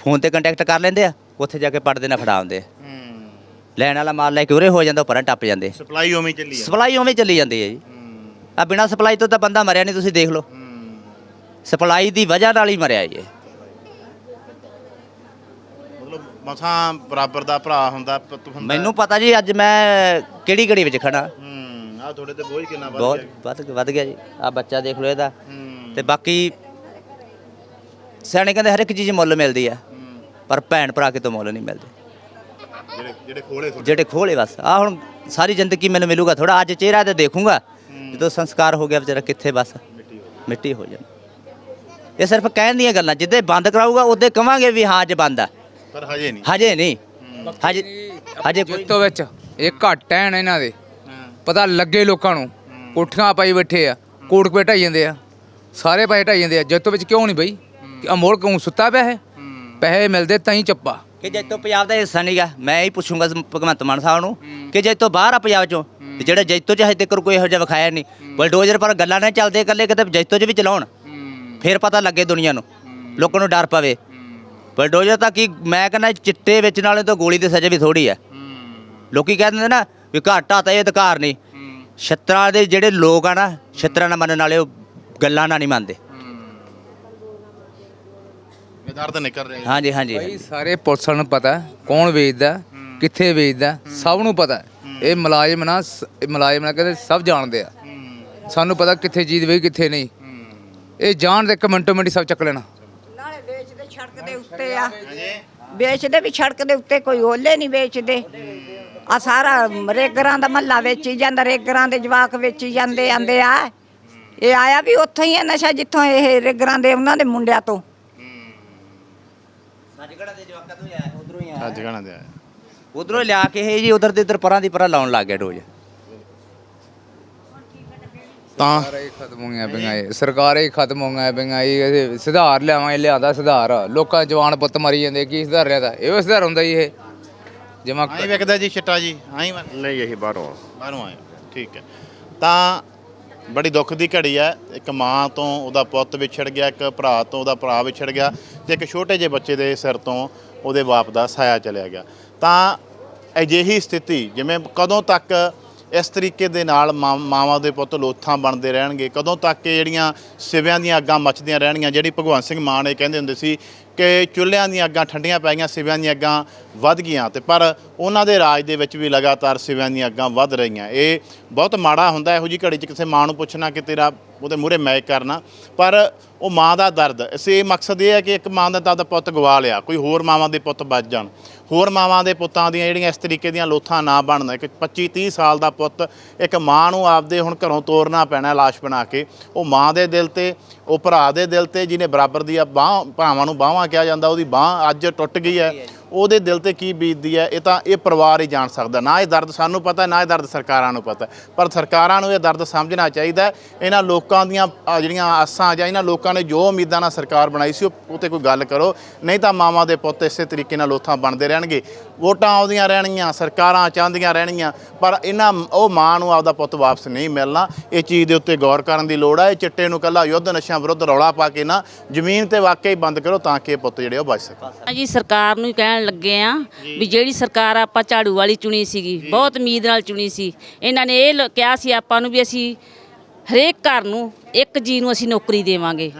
ਫੋਨ ਤੇ ਕੰਟੈਕਟ ਕਰ ਲੈਂਦੇ ਆ ਉੱਥੇ ਜਾ ਕੇ ਪੜਦੇ ਨਾਲ ਫੜਾ ਆਉਂਦੇ ਆ। ਲੈਣ ਵਾਲਾ ਮਾਲ ਲੈ ਕੇ ਉਰੇ ਹੋ ਜਾਂਦਾ ਉੱਪਰਾਂ ਟੱਪ ਜਾਂਦੇ। ਸਪਲਾਈ ਉਵੇਂ ਚੱਲੀ ਆ ਸਪਲਾਈ ਉਵੇਂ ਚੱਲੀ ਜਾਂਦੀ ਹੈ ਜੀ। ਆ ਬਿਨਾ ਸਪਲਾਈ ਤੋਂ ਤਾਂ ਬੰਦਾ ਮਰਿਆ ਨਹੀਂ ਤੁਸੀਂ ਦੇਖ ਲਓ। ਸਪਲਾਈ ਦੀ ਵਜ੍ਹਾ ਨਾਲ ਹੀ ਮਰਿਆ ਜੀ ਇਹ। ਮਤਲਬ ਮਸਾਂ ਬਰਾਬਰ ਦਾ ਭਰਾ ਹੁੰਦਾ ਪੁੱਤ ਹੁੰਦਾ। ਮੈਨੂੰ ਪਤਾ ਜੀ ਅੱਜ ਮੈਂ ਕਿਹੜੀ ਘੜੀ ਵਿੱਚ ਖੜਾ ਹੂੰ ਆ ਤੁਹਾਡੇ ਤੇ ਬੋਝ ਕਿੰਨਾ ਵੱਧ ਬਹੁਤ ਗਿਆ। ਵੱਧ ਵੱਧ ਗਿਆ ਜੀ। ਆ ਬੱਚਾ ਦੇਖ ਲਓ ਇਹਦਾ। ਹੂੰ। ਤੇ ਬਾਕੀ ਸਿਆਣੇ ਕਹਿੰਦੇ ਹਰ ਇੱਕ ਚੀਜ਼ ਮੁੱਲ ਮਿਲਦੀ ਆ। ਪਰ ਭੈਣ ਭਰਾ ਕਿਤੋਂ ਮੁੱਲ ਨਹੀਂ ਮਿਲਦੇ। ਜਿਹੜੇ ਜਿਹੜੇ ਖੋਲੇ ਤੁਹਾਡੇ। ਜਿਹੜੇ ਖੋਲੇ ਬਸ। ਆ ਹੁਣ ਸਾਰੀ ਜ਼ਿੰਦਗੀ ਮੈਨੂੰ ਮਿਲੂਗਾ ਥੋੜਾ ਅੱਜ ਚਿਹਰਾ ਤੇ ਦੇਖੂੰਗਾ। ਜਦੋਂ ਸੰਸਕਾਰ ਹੋ ਗਿਆ ਵਿਚਾਰਾ ਕਿੱਥੇ ਬਸ। ਮਿੱਟੀ ਹੋ ਜਾਣਾ। ਇਹ ਸਿਰਫ ਕਹਿਣ ਦੀਆਂ ਗੱਲਾਂ। ਜਿੱਦੇ ਬੰਦ ਕਰਾਊਗਾ ਉਹਦੇ ਕਵਾਂਗੇ ਵੀ ਹਾਂ ਅੱਜ ਬੰਦ ਆ। ਪਰ ਹਜੇ ਨਹੀਂ। ਹਜੇ ਨਹੀਂ। ਹਜੇ ਹਜੇ ਕੋਈ ਜਿੱਤੋਂ ਵਿੱਚ ਇਹ ਘੱਟ ਐਨ ਇਹਨਾਂ ਦੇ। ਪਤਾ ਲੱਗੇ ਲੋਕਾਂ ਨੂੰ। ਕੋਠੀਆਂ ਪਾਈ ਬੈਠੇ ਆ। ਕੋਟ ਪੇ ਢਾਈ ਜਾਂਦੇ ਆ। ਸਾਰੇ ਪੈਸੇ ਢਾਈ ਜਾਂਦੇ ਆ। ਜਿੱਤੋਂ ਵਿੱਚ ਕਿਉਂ ਨਹੀਂ ਬਈ? ਅਮੋਲ ਕਿਉਂ ਸੁੱਤਾ ਪਿਆ ਹੈ। ਪੈਸੇ ਮਿਲਦੇ ਤਾਂ ਹੀ ਚੱਪਾ। ਕਿ ਜੈਤੋ ਪੰਜਾਬ ਦਾ ਹਿੱਸਾ ਨਹੀਂਗਾ ਮੈਂ ਹੀ ਪੁੱਛੂੰਗਾ ਭਗਵੰਤ ਮਾਨ ਸਾਹਿਬ ਨੂੰ ਕਿ ਜੈਤੋ ਬਾਹਰ ਆ ਪੰਜਾਬ ਚੋਂ ਤੇ ਜਿਹੜਾ ਜੈਤੋ ਚ ਹਜੇ ਤੱਕ ਕੋਈ ਇਹੋ ਜਿਹਾ ਵਿਖਾਇਆ ਨਹੀਂ। ਬਲਡੋਜ਼ਰ ਪਰ ਗੱਲਾਂ ਨਾ ਚੱਲਦੇ ਇਕੱਲੇ ਕਿਤੇ ਜੈਤੋ ਚ ਵੀ ਚਲਾਉਣ। ਫਿਰ ਪਤਾ ਲੱਗੇ ਦੁਨੀਆ ਨੂੰ। ਲੋਕਾਂ ਨੂੰ ਡਰ ਪਵੇ। ਬਲਡੋਜ਼ਰ ਤਾਂ ਕੀ ਮੈਂ ਕਹਿੰਦਾ ਚਿੱਟੇ ਵਿੱਚ ਨਾਲੇ ਤਾਂ ਗੋਲੀ ਦੀ ਸਜ਼ਾ ਵੀ ਥੋੜੀ ਆ ਲੋਕੀ ਕਹਿ ਦਿੰਦੇ ਨਾ ਵੀ ਘਾਟਾ ਤਾਂ ਇਹ ਅਧਿਕਾਰ ਨਹੀਂ। ਛੱਤਰਾਂ ਦੇ ਜਿਹੜੇ ਲੋਕ ਆ ਨਾ ਛੱਤਰਾਂ ਨਾਲ ਮੰਨਣ ਵਾਲੇ ਉਹ ਗੱਲਾਂ ਨਾਲ ਨਹੀਂ ਮੰਨਦੇ। ਵਿਦਰਦ ਨਿਕਲ ਰਹੇ ਹਾਂਜੀ ਹਾਂਜੀ। ਭਾਈ ਸਾਰੇ ਪੁਲਿਸ ਨੂੰ ਪਤਾ ਕੌਣ ਵੇਚਦਾ ਕਿੱਥੇ ਵੇਚਦਾ ਸਭ ਨੂੰ ਪਤਾ। ਇਹ ਮੁਲਾਜ਼ਮ ਨਾ ਮੁਲਾਜ਼ਮ ਨਾ ਕਹਿੰਦੇ ਸਭ ਜਾਣਦੇ ਆ। ਸਾਨੂੰ ਪਤਾ ਕਿੱਥੇ ਚੀਜ਼ ਵੇਚ ਕਿੱਥੇ ਨਹੀਂ। ਇਹ ਜਾਣਦੇ ਇੱਕ ਮਿੰਟੋ ਮਿੰਟ ਸਭ ਚੱਕ ਲੈਣਾ। ਸੜਕ ਦੇ ਉੱਤੇ ਆ। ਵੇਚਦੇ ਵੀ ਸੜਕ ਦੇ ਉੱਤੇ ਕੋਈ ਓਲੇ ਨਹੀਂ ਵੇਚਦੇ। ਆ ਸਾਰਾ ਰੇਗਰਾਂ ਦਾ ਮੱਲਾ ਵੇਚੀ ਜਾਂਦਾ ਰੇਗਰਾਂ ਦੇ ਜਵਾਕ ਵੇਚੀ ਜਾਂਦੇ ਆਂਦੇ ਆ। ਇਹ ਆਇਆ ਵੀ ਉੱਥੋਂ ਹੀ ਆ ਨਸ਼ਾ ਜਿੱਥੋਂ ਇਹ ਰੇਗਰਾਂ ਦੇ ਉਹਨਾਂ ਦੇ ਮੁੰਡਿਆਂ ਤੋਂ। ਸਾਜਗੜਾ ਦੇ ਜਵਾਕਾਂ ਤੋਂ ਆਇਆ ਉਧਰੋਂ ਹੀ ਅੱਜ ਗਣਾ ਦੇ ਆਇਆ। ਉਧਰੋਂ ਲਿਆ ਕੇ ਇਹ ਜੀ ਉਧਰ ਦੇ ਇਧਰ ਪਰਾਂ ਦੀ ਪਰਾਂ ਲਾਉਣ ਲੱਗ ਗਿਆ ਡੋਜ। ਤਾਂ ਹੀ ਖਤਮ ਹੋਈਆਂ ਪਈਆਂ ਇਹ। ਸਰਕਾਰਾਂ ਹੀ ਖਤਮ ਹੋਈਆਂ ਪਈਆਂ ਇਹ ਸੁਧਾਰ ਲਿਆਵਾਂ ਲਿਆਂਦਾ ਸੁਧਾਰ। ਲੋਕਾਂ ਜਵਾਨ ਪੁੱਤ ਮਰੀ ਜਾਂਦੇ ਕੀ ਸੁਧਾਰ ਤਾਂ ਇਹੋ ਸੁਧਾਰ ਹੁੰਦਾ ਜੀ ਇਹ। ਜਮਾ ਆਈ ਵਿਕਦਾ ਜੀ ਛਿੱਟਾ ਜੀ। ਆਈ ਨਹੀਂ ਇਹੀ ਬਾਹਰੋਂ ਬਾਹਰੋਂ ਆਏ ਠੀਕ ਹੈ। ਤਾਂ ਬੜੀ ਦੁੱਖ ਦੀ ਘੜੀ ਹੈ। ਇੱਕ ਮਾਂ ਤੋਂ ਉਹਦਾ ਪੁੱਤ ਵਿਛੜ ਗਿਆ ਇੱਕ ਭਰਾ ਤੋਂ ਉਹਦਾ ਭਰਾ ਵਿਛੜ ਗਿਆ ਤੇ ਇੱਕ ਛੋਟੇ ਜਿਹੇ ਬੱਚੇ ਦੇ ਸਿਰ ਤੋਂ ਉਹਦੇ ਬਾਪ ਦਾ ਸਾਇਆ ਚਲਿਆ ਗਿਆ। ਤਾਂ ਅਜਿਹੀ ਸਥਿਤੀ ਜਿਵੇਂ ਕਦੋਂ ਤੱਕ ਇਸ ਤਰੀਕੇ ਦੇ ਨਾਲ ਮਾਂ- ਮਾਵਾਂ ਦੇ ਪੁੱਤ ਲੋਥਾਂ ਬਣਦੇ ਰਹਿਣਗੇ। ਕਦੋਂ ਤੱਕ ਇਹ ਜਿਹੜੀਆਂ ਸਿਵਿਆਂ ਦੀਆਂ ਅੱਗਾਂ ਮੱਚਦੀਆਂ ਰਹਿਣਗੀਆਂ, ਜਿਹੜੀ ਭਗਵੰਤ ਸਿੰਘ ਮਾਨ ਇਹ ਕਹਿੰਦੇ ਹੁੰਦੇ ਸੀ ਕਿ ਚੁੱਲ੍ਹਿਆਂ ਦੀਆਂ ਅੱਗਾਂ ਠੰਡੀਆਂ ਪੈ ਗਈਆਂ, ਸਿਵਿਆਂ ਦੀਆਂ ਅੱਗਾਂ ਵੱਧ ਗਈਆਂ ਤੇ ਪਰ ਉਹਨਾਂ ਦੇ ਰਾਜ ਦੇ ਵਿੱਚ ਵੀ ਲਗਾਤਾਰ ਸਿਵਿਆਂ ਦੀਆਂ ਅੱਗਾਂ ਵੱਧ ਰਹੀਆਂ। ਇਹ ਬਹੁਤ ਮਾੜਾ ਹੁੰਦਾ, ਇਹੋ ਜੀ ਘੜੀ 'ਚ ਕਿਸੇ ਮਾਂ ਨੂੰ ਪੁੱਛਣਾ ਕਿ ਤੇਰਾ ਉਹਦੇ ਮੂਹਰੇ ਮੈਚ ਕਰਨਾ। ਪਰ ਉਹ ਮਾਂ ਦਾ ਦਰਦ। ਇਸੇ ਮਕਸਦ ਇਹ ਹੈ ਕਿ ਇੱਕ ਮਾਂ ਦਾ ਤਾਂ ਆਪਦਾ ਪੁੱਤ ਗਵਾ ਲਿਆ। ਕੋਈ ਹੋਰ ਮਾਵਾਂ ਦੇ ਪੁੱਤ ਬਚ ਜਾਣ। ਹੋਰ ਮਾਵਾਂ ਦੇ ਪੁੱਤਾਂ ਦੀਆਂ ਜਿਹੜੀਆਂ ਇਸ ਤਰੀਕੇ ਦੀਆਂ ਲੋਥਾਂ ਨਾ ਬਣਨ। ਇੱਕ 25 30 ਸਾਲ ਦਾ ਪੁੱਤ ਇੱਕ ਮਾਂ ਨੂੰ ਆਪਦੇ ਹੁਣ ਘਰੋਂ ਤੋਰਨਾ ਪੈਣਾ ਲਾਸ਼ ਬਣਾ ਕੇ। ਉਹ ਮਾਂ ਦੇ ਦਿਲ ਤੇ, ਉਹ ਭਰਾ ਦੇ ਦਿਲ ਤੇ, ਜਿਹਨੇ ਬਰਾਬਰ ਦੀ ਆ ਬਾਹ ਭਰਾਵਾਂ ਨੂੰ ਬਾਹਾਂ ਕਿਹਾ ਜਾਂਦਾ, ਉਹਦੀ ਬਾਹ ਅੱਜ ਟੁੱਟ ਗਈ ਹੈ। ਉਹਦੇ ਦਿਲ ਤੇ ਕੀ ਬੀਤਦੀ ਹੈ, ਇਹ ਤਾਂ ਇਹ ਪਰਿਵਾਰ ਹੀ ਜਾਣ ਸਕਦਾ। ਨਾ ਇਹ ਦਰਦ ਸਾਨੂੰ ਪਤਾ, ਨਾ ਇਹ ਦਰਦ ਸਰਕਾਰਾਂ ਨੂੰ ਪਤਾ। ਪਰ ਸਰਕਾਰਾਂ ਨੂੰ ਇਹ ਦਰਦ ਸਮਝਣਾ ਚਾਹੀਦਾ ਇਹਨਾਂ ਲੋਕਾਂ ਦੀਆਂ ਜਿਹੜੀਆਂ ਆਸਾਂ ਜਾਂ ਇਹਨਾਂ ਲੋਕਾਂ ਨੇ ਜੋ ਉਮੀਦਾਂ ਨਾਲ ਸਰਕਾਰ ਬਣਾਈ ਸੀ, ਉਹ ਉਹ ਤੇ ਕੋਈ ਗੱਲ ਕਰੋ। ਨਹੀਂ ਤਾਂ ਮਾਵਾਂ ਦੇ ਪੁੱਤ ਇਸੇ ਤਰੀਕੇ ਨਾਲ ਲੋਥਾਂ ਬਣਦੇ ਰਹਿਣਗੇ। ਵੋਟਾਂ ਆਉਂਦੀਆਂ ਰਹਿਣਗੀਆਂ ਸਰਕਾਰਾਂ ਚਾਹੁੰਦੀਆਂ ਰਹਿਣਗੀਆਂ ਪਰ ਇਹਨਾਂ ਉਹ ਮਾਂ ਨੂੰ ਆਪਦਾ ਪੁੱਤ ਵਾਪਸ ਨਹੀਂ ਮਿਲਣਾ। ਇਹ ਚੀਜ਼ ਦੇ ਉੱਤੇ ਗੌਰ ਕਰਨ ਦੀ ਲੋੜ ਹੈ ਇਹ ਚਿੱਟੇ ਨੂੰ ਕੱਲਾ ਯੁੱਧ ਨਸ਼ਿਆਂ ਵਿਰੁੱਧ ਰੌਲਾ ਪਾ ਕੇ ਨਾ ਜ਼ਮੀਨ ਤੇ ਵਾਕਈ ਬੰਦ ਕਰੋ ਤਾਂ ਕਿ ਇਹ ਪੁੱਤ ਜਿਹੜੇ ਉਹ ਬਚ ਸਕਣ। ਜੀ ਸਰਕਾਰ ਨੂੰ ਹੀ ਕਹਿਣ ਲੱਗੇ ਆ ਵੀ ਜਿਹੜੀ ਸਰਕਾਰ ਆਪਾਂ ਝਾੜੂ ਵਾਲੀ ਚੁਣੀ ਸੀਗੀ ਬਹੁਤ ਉਮੀਦ ਨਾਲ ਚੁਣੀ ਸੀ। ਇਹਨਾਂ ਨੇ ਇਹ ਕਿਹਾ ਸੀ ਆਪਾਂ ਨੂੰ ਵੀ ਅਸੀਂ ਹਰੇਕ ਘਰ ਨੂੰ ਇੱਕ ਜੀ ਨੂੰ ਅਸੀਂ ਨੌਕਰੀ ਦੇਵਾਂਗੇ।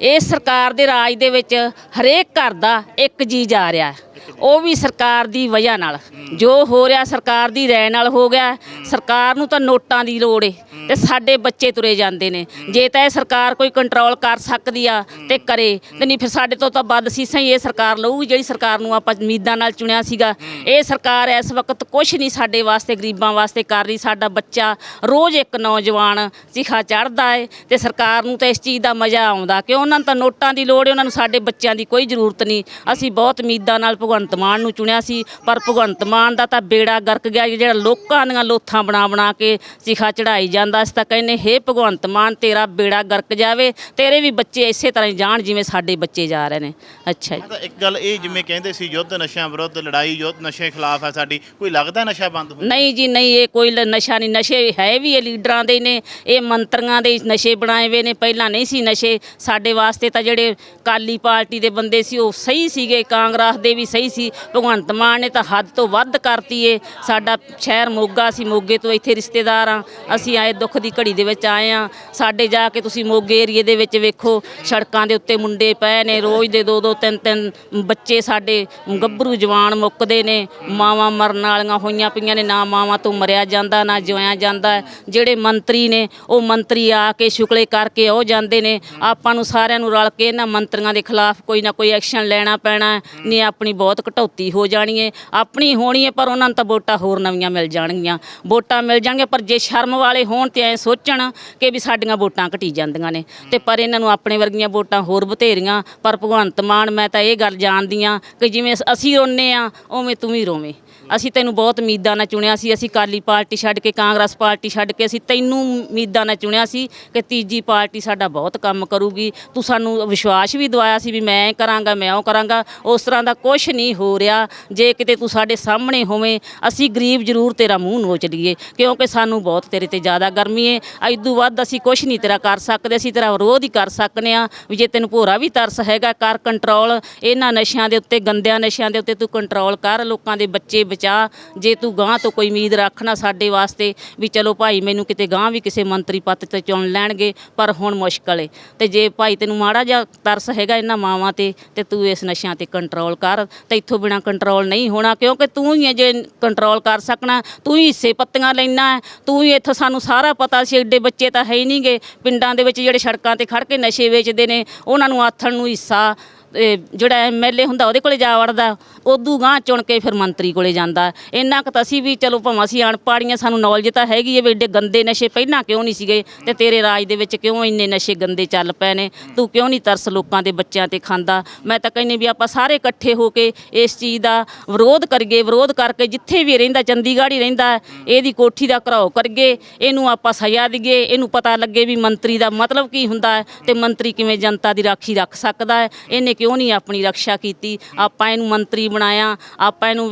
ਇਹ ਸਰਕਾਰ ਦੇ ਰਾਜ ਦੇ ਵਿੱਚ ਹਰੇਕ ਘਰ ਦਾ ਇੱਕ ਜੀ ਜਾ ਰਿਹਾ। ਹੈ। ਉਹ ਵੀ ਸਰਕਾਰ ਦੀ ਵਜ੍ਹਾ ਨਾਲ। ਜੋ ਹੋ ਰਿਹਾ ਸਰਕਾਰ ਦੀ ਰਾਏ ਨਾਲ ਹੋ ਗਿਆ, ਸਰਕਾਰ ਨੂੰ ਤਾਂ ਨੋਟਾਂ ਦੀ ਲੋੜ ਏ ਤੇ ਸਾਡੇ ਬੱਚੇ ਤੁਰੇ ਜਾਂਦੇ ਨੇ। ਜੇ ਤਾਂ ਇਹ ਸਰਕਾਰ ਕੋਈ ਕੰਟਰੋਲ ਕਰ ਸਕਦੀ ਆ ਤੇ ਕਰੇ, ਤੇ ਨਹੀਂ ਫਿਰ ਸਾਡੇ ਤੋਂ ਤਾਂ ਵੱਧ ਸੀਸਾਂ ਹੀ ਇਹ ਸਰਕਾਰ ਲਊਗੀ ਜਿਹੜੀ ਸਰਕਾਰ ਨੂੰ ਆਪਾਂ ਉਮੀਦਾਂ ਨਾਲ ਚੁਣਿਆ ਸੀਗਾ। ਇਹ ਸਰਕਾਰ ਇਸ ਵਕਤ ਕੁਝ ਨਹੀਂ ਸਾਡੇ ਵਾਸਤੇ, ਗਰੀਬਾਂ ਵਾਸਤੇ ਕਰ ਰਹੀ, ਸਾਡਾ ਬੱਚਾ ਰੋਜ਼ ਇੱਕ ਨੌਜਵਾਨ ਸਿਖਾ ਚੜਦਾ ਏ ਤੇ ਸਰਕਾਰ ਨੂੰ ਤਾਂ ਇਸ ਚੀਜ਼ ਦਾ ਮਜ਼ਾ ਆਉਂਦਾ। ਕਿ ਉਹਨਾਂ ਨੂੰ ਤਾਂ ਨੋਟਾਂ ਦੀ ਲੋੜ ਏ, ਉਹਨਾਂ ਨੂੰ ਸਾਡੇ ਬੱਚਿਆਂ ਦੀ ਕੋਈ ਜ਼ਰੂਰਤ ਨਹੀਂ। ਅਸੀਂ ਬਹੁਤ ਉਮੀਦਾਂ ਨਾਲ ਭਗਵੰਤ ਮਾਨ ਨੂੰ ਚੁਣਿਆ ਸੀ ਪਰ ਭਗਵੰਤ ਮਾਨ ਦਾ ਤਾਂ ਬੇੜਾ ਗਰਕ ਗਿਆ ਜਿਹੜਾ ਲੋਕਾਂ ਦੀਆਂ ਲੋਥਾਂ ਬਣਾ ਬਣਾ ਕੇ ਸਿਖਾ ਚੜਾਈ ਜਾਂਦਾ ਅਸੀਂ ਤਾਂ ਕਹਿੰਨੇ ਹੇ ਭਗਵੰਤ ਮਾਨ ਤੇਰਾ ਬੇੜਾ ਗਰਕ ਜਾਵੇ ਤੇਰੇ ਵੀ ਬੱਚੇ ਇਸੇ ਤਰ੍ਹਾਂ ਹੀ ਜਾਣ ਜਿਵੇਂ ਸਾਡੇ ਬੱਚੇ ਜਾ ਰਹੇ ਨੇ। ਅੱਛਾ ਜੀ। ਤਾਂ ਇੱਕ ਗੱਲ ਇਹ ਜਿਵੇਂ ਕਹਿੰਦੇ ਸੀ ਯੁੱਧ ਨਸ਼ਿਆਂ ਵਿਰੁੱਧ ਲੜਾਈ ਯੁੱਧ ਨਸ਼ੇ ਖਿਲਾਫ ਹੈ ਸਾਡੀ ਕੋਈ ਲੱਗਦਾ ਨਸ਼ਾ ਬੰਦ ਹੋ ਨਹੀਂ ਜੀ ਨਹੀਂ ਇਹ ਕੋਈ ਲ- ਨਸ਼ਾ ਨਹੀਂ ਨਸ਼ੇ ਹੈ ਵੀ ਇਹ ਲੀਡਰਾਂ ਦੇ ਨੇ ਇਹ ਮੰਤਰੀਆਂ ਦੇ ਨਸ਼ੇ ਬਣਾਏ ਹੋਏ ਨੇ ਪਹਿਲਾਂ ਨਹੀਂ ਸੀ ਨਸ਼ੇ ਸਾਡੇ ਵਾਸਤੇ ਤਾਂ ਜਿਹੜੇ ਕਾਲੀ ਪਾਰਟੀ ਦੇ ਬੰਦੇ ਸੀ ਉਹ ਸਹੀ ਸੀਗੇ ਕਾਂਗਰਸ ਦੇ ਵੀ ਸਹੀ ਸੀ, ਭਗਵੰਤ ਮਾਨ ਨੇ ਤਾਂ ਹੱਦ ਤੋਂ ਵੱਧ ਕਰਤੀ ਏ। ਸਾਡਾ ਸ਼ਹਿਰ ਮੋਗਾ ਸੀ, ਮੋਗੇ ਤੋਂ ਇੱਥੇ ਰਿਸ਼ਤੇਦਾਰ ਆ। ਅਸੀਂ ਆਏ ਦੁੱਖ ਦੀ ਘੜੀ ਦੇ ਵਿੱਚ ਆਏ ਆ। ਸਾਡੇ ਜਾ ਕੇ ਤੁਸੀਂ ਮੋਗੇ ਏਰੀਏ ਦੇ ਵਿੱਚ ਵੇਖੋ, ਸੜਕਾਂ ਦੇ ਉੱਤੇ ਮੁੰਡੇ ਪਏ ਨੇ, ਰੋਜ਼ ਦੇ ਦੋ ਦੋ ਤਿੰਨ ਤਿੰਨ ਬੱਚੇ ਸਾਡੇ ਗੱਭਰੂ ਜਵਾਨ ਮੁੱਕਦੇ ਨੇ। ਮਾਵਾਂ ਮਰਨ ਵਾਲੀਆਂ ਹੋਈਆਂ ਪਈਆਂ ਨੇ, ਨਾ ਮਾਵਾਂ ਤੋਂ ਮਰਿਆ ਜਾਂਦਾ, ਨਾ ਜਿਉਇਆ ਜਾਂਦਾ। ਜਿਹੜੇ ਮੰਤਰੀ ਨੇ, ਉਹ ਮੰਤਰੀ ਆ ਕੇ ਸ਼ੁਕਲੇ ਕਰਕੇ ਉਹ ਜਾਂਦੇ ਨੇ। ਆਪਾਂ ਨੂੰ ਸਾਰਿਆਂ ਨੂੰ ਰਲ ਕੇ ਇਹਨਾਂ ਮੰਤਰੀਆਂ ਦੇ ਖਿਲਾਫ ਕੋਈ ਨਾ ਕੋਈ ਐਕਸ਼ਨ ਲੈਣਾ ਪੈਣਾ ਨਹੀਂ ਆਪਣੀ ਬਹੁਤ ਬਹੁਤ ਕਟੌਤੀ ਹੋ ਜਾਣੀ ਹੈ ਆਪਣੀ ਹੋਣੀ ਹੈ ਪਰ ਉਹਨਾਂ ਨੂੰ ਤਾਂ ਵੋਟਾਂ ਹੋਰ ਨਵੀਆਂ ਮਿਲ ਜਾਣਗੀਆਂ। ਵੋਟਾਂ ਮਿਲ ਜਾਣਗੀਆਂ, ਪਰ ਜੇ ਸ਼ਰਮ ਵਾਲੇ ਹੋਣ ਤੇ ਐ ਸੋਚਣ ਕਿ ਵੀ ਸਾਡੀਆਂ ਵੋਟਾਂ ਘਟੀ ਜਾਂਦੀਆਂ ਨੇ, ਤੇ ਪਰ ਇਹਨਾਂ ਨੂੰ ਆਪਣੇ ਵਰਗੀਆਂ ਵੋਟਾਂ ਹੋਰ ਬਥੇਰੀਆਂ, ਪਰ ਭਗਵੰਤ ਮਾਨ ਮੈਂ ਤਾਂ ਇਹ ਗੱਲ ਜਾਣਦੀ ਆ ਕਿ ਜਿਵੇਂ ਅਸੀਂ ਰੋਨੇ ਆ, ਉਵੇਂ ਤੂੰ ਵੀ ਰੋਵੇਂ। ਅਸੀਂ ਤੈਨੂੰ ਬਹੁਤ ਉਮੀਦਾਂ ਨਾਲ ਚੁਣਿਆ ਸੀ, ਅਸੀਂ ਕਾਲੀ ਪਾਰਟੀ ਛੱਡ ਕੇ, ਕਾਂਗਰਸ ਪਾਰਟੀ ਛੱਡ ਕੇ, ਅਸੀਂ ਤੈਨੂੰ ਉਮੀਦਾਂ ਨਾਲ ਚੁਣਿਆ ਸੀ ਕਿ ਤੀਜੀ ਪਾਰਟੀ ਸਾਡਾ ਬਹੁਤ ਕੰਮ ਕਰੂਗੀ। ਤੂੰ ਸਾਨੂੰ ਵਿਸ਼ਵਾਸ ਵੀ ਦਵਾਇਆ ਸੀ ਵੀ ਮੈਂ ਇਹ ਕਰਾਂਗਾ, ਮੈਂ ਉਹ ਕਰਾਂਗਾ। ਉਸ ਤਰ੍ਹਾਂ ਦਾ ਕੁਝ ਨਹੀਂ ਨਹੀਂ ਹੋ ਰਿਹਾ। ਜੇ ਕਿਤੇ ਤੂੰ ਸਾਡੇ ਸਾਹਮਣੇ ਹੋਵੇਂ, ਅਸੀਂ ਗਰੀਬ ਜ਼ਰੂਰ ਤੇਰਾ ਮੂੰਹ ਨੋਚ ਲਈਏ, ਕਿਉਂਕਿ ਸਾਨੂੰ ਬਹੁਤ ਤੇਰੇ ਤੇ ਜ਼ਿਆਦਾ ਗਰਮੀ ਏ। ਐਦੂ ਵੱਧ ਅਸੀਂ ਕੁਝ ਨਹੀਂ ਤੇਰਾ ਕਰ ਸਕਦੇ, ਅਸੀਂ ਤੇਰਾ ਵਿਰੋਧ ਹੀ ਕਰ ਸਕਨੇ ਆ। ਵੀ ਜੇ ਤੈਨੂੰ ਭੋਰਾ ਵੀ ਤਰਸ ਹੈਗਾ, ਕਰ ਕੰਟਰੋਲ ਇਹਨਾਂ ਨਸ਼ਿਆਂ ਦੇ ਉੱਤੇ, ਗੰਦਿਆਂ ਨਸ਼ਿਆਂ ਦੇ ਉੱਤੇ ਤੂੰ ਕੰਟਰੋਲ ਕਰ, ਲੋਕਾਂ ਦੇ ਬੱਚੇ ਬਚਾ, ਜੇ ਤੂੰ ਗਾਂ ਤੋਂ ਕੋਈ ਉਮੀਦ ਰੱਖਣਾ ਸਾਡੇ ਵਾਸਤੇ ਵੀ ਚਲੋ ਭਾਈ ਮੈਨੂੰ ਕਿਤੇ ਗਾਂ ਵੀ ਕਿਸੇ ਮੰਤਰੀ ਪੱਤ ਤੇ ਚੁਣ ਲੈਣਗੇ, ਪਰ ਹੁਣ ਮੁਸ਼ਕਲ ਏ। ਤੇ ਜੇ ਭਾਈ ਤੈਨੂੰ ਮਾੜਾ ਜਿਹਾ ਤਰਸ ਹੈਗਾ ਇਹਨਾਂ ਮਾਵਾਂ ਤੇ ਤੇ ਤੂੰ ਇਸ ਨਸ਼ਿਆਂ ਤੇ ਕੰਟਰੋਲ ਕਰ। ਤੇ ਇੱਥੋਂ ਬਿਨਾ ਕੰਟਰੋਲ ਨਹੀਂ ਹੋਣਾ, ਕਿਉਂਕਿ ਤੂੰ ਹੀ ਹੈ ਜੇ ਕੰਟਰੋਲ ਕਰ ਸਕਣਾ, ਤੂੰ ਹੀ ਹਿੱਸੇ ਪੱਤੀਆਂ ਲੈਣਾ ਤੂੰ ਹੀ ਇੱਥੋਂ ਸਾਨੂੰ ਸਾਰਾ ਪਤਾ ਸੀ ਐਡੇ ਬੱਚੇ ਤਾਂ ਹੈ ਹੀ ਨਹੀਂਗੇ ਪਿੰਡਾਂ ਦੇ ਵਿੱਚ ਜਿਹੜੇ ਸੜਕਾਂ ਤੇ ਖੜ ਕੇ ਨਸ਼ੇ ਵੇਚਦੇ ਨੇ, ਉਹਨਾਂ ਨੂੰ ਆਥਣ ਨੂੰ ਹਿੱਸਾ ਇਹ ਜਿਹੜਾ ਐਮਐਲਏ ਹੁੰਦਾ, ਉਹਦੇ ਕੋਲੇ ਜਾ ਵੜਦਾ। ਉਦੋਂ ਗਾਂ ਚੁਣ ਕੇ ਫਿਰ ਮੰਤਰੀ ਕੋਲੇ ਜਾਂਦਾ। ਇੰਨਾ ਕੁ ਤਾਂ ਅਸੀਂ ਵੀ ਚਲੋ ਭਾਵੇਂ ਅਸੀਂ ਅਣਪਾੜੀਆਂ, ਸਾਨੂੰ ਨੌਲੇਜ ਤਾਂ ਹੈਗੀ ਹੈ ਵੀ ਏਡੇ ਗੰਦੇ ਨਸ਼ੇ ਪਹਿਲਾਂ ਕਿਉਂ ਨਹੀਂ ਸੀਗੇ? ਤੇ ਤੇਰੇ ਰਾਜ ਦੇ ਵਿੱਚ ਕਿਉਂ ਇੰਨੇ ਨਸ਼ੇ ਗੰਦੇ ਚੱਲ ਪਏ ਨੇ? ਤੂੰ ਕਿਉਂ ਨਹੀਂ ਤਰਸ ਲੋਕਾਂ ਦੇ ਬੱਚਿਆਂ ਤੇ ਖਾਂਦਾ? ਮੈਂ ਤਾਂ ਕਹਿੰਨੀ ਵੀ ਆਪਾਂ ਸਾਰੇ ਇਕੱਠੇ ਹੋ ਕੇ ਇਸ ਚੀਜ਼ ਦਾ ਵਿਰੋਧ ਕਰੀਏ, ਵਿਰੋਧ ਕਰਕੇ ਜਿੱਥੇ ਵੀ ਰਹਿੰਦਾ, ਚੰਡੀਗੜ੍ਹ ਹੀ ਰਹਿੰਦਾ, ਇਹਦੀ ਕੋਠੀ ਦਾ ਘਰਾਓ ਕਰੀਏ, ਇਹਨੂੰ ਆਪਾਂ ਸਜ਼ਾ ਦਈਏ, ਇਹਨੂੰ ਪਤਾ ਲੱਗੇ ਵੀ ਮੰਤਰੀ ਦਾ ਮਤਲਬ ਕੀ ਹੁੰਦਾ ਹੈ ਤੇ ਮੰਤਰੀ ਕਿਵੇਂ ਜਨਤਾ ਦੀ ਰਾਖੀ ਰੱਖ ਸਕਦਾ ਹੈ, ਇਹਨੇ ਕਿਉਂ ਨਹੀਂ ਆਪਣੀ ਰੱਖਿਆ ਕੀਤੀ? ਆਪਾਂ ਇਹਨੂੰ ਮੰਤਰੀ ਬਣਾਇਆ ਆਪਾਂ ਇਹਨੂੰ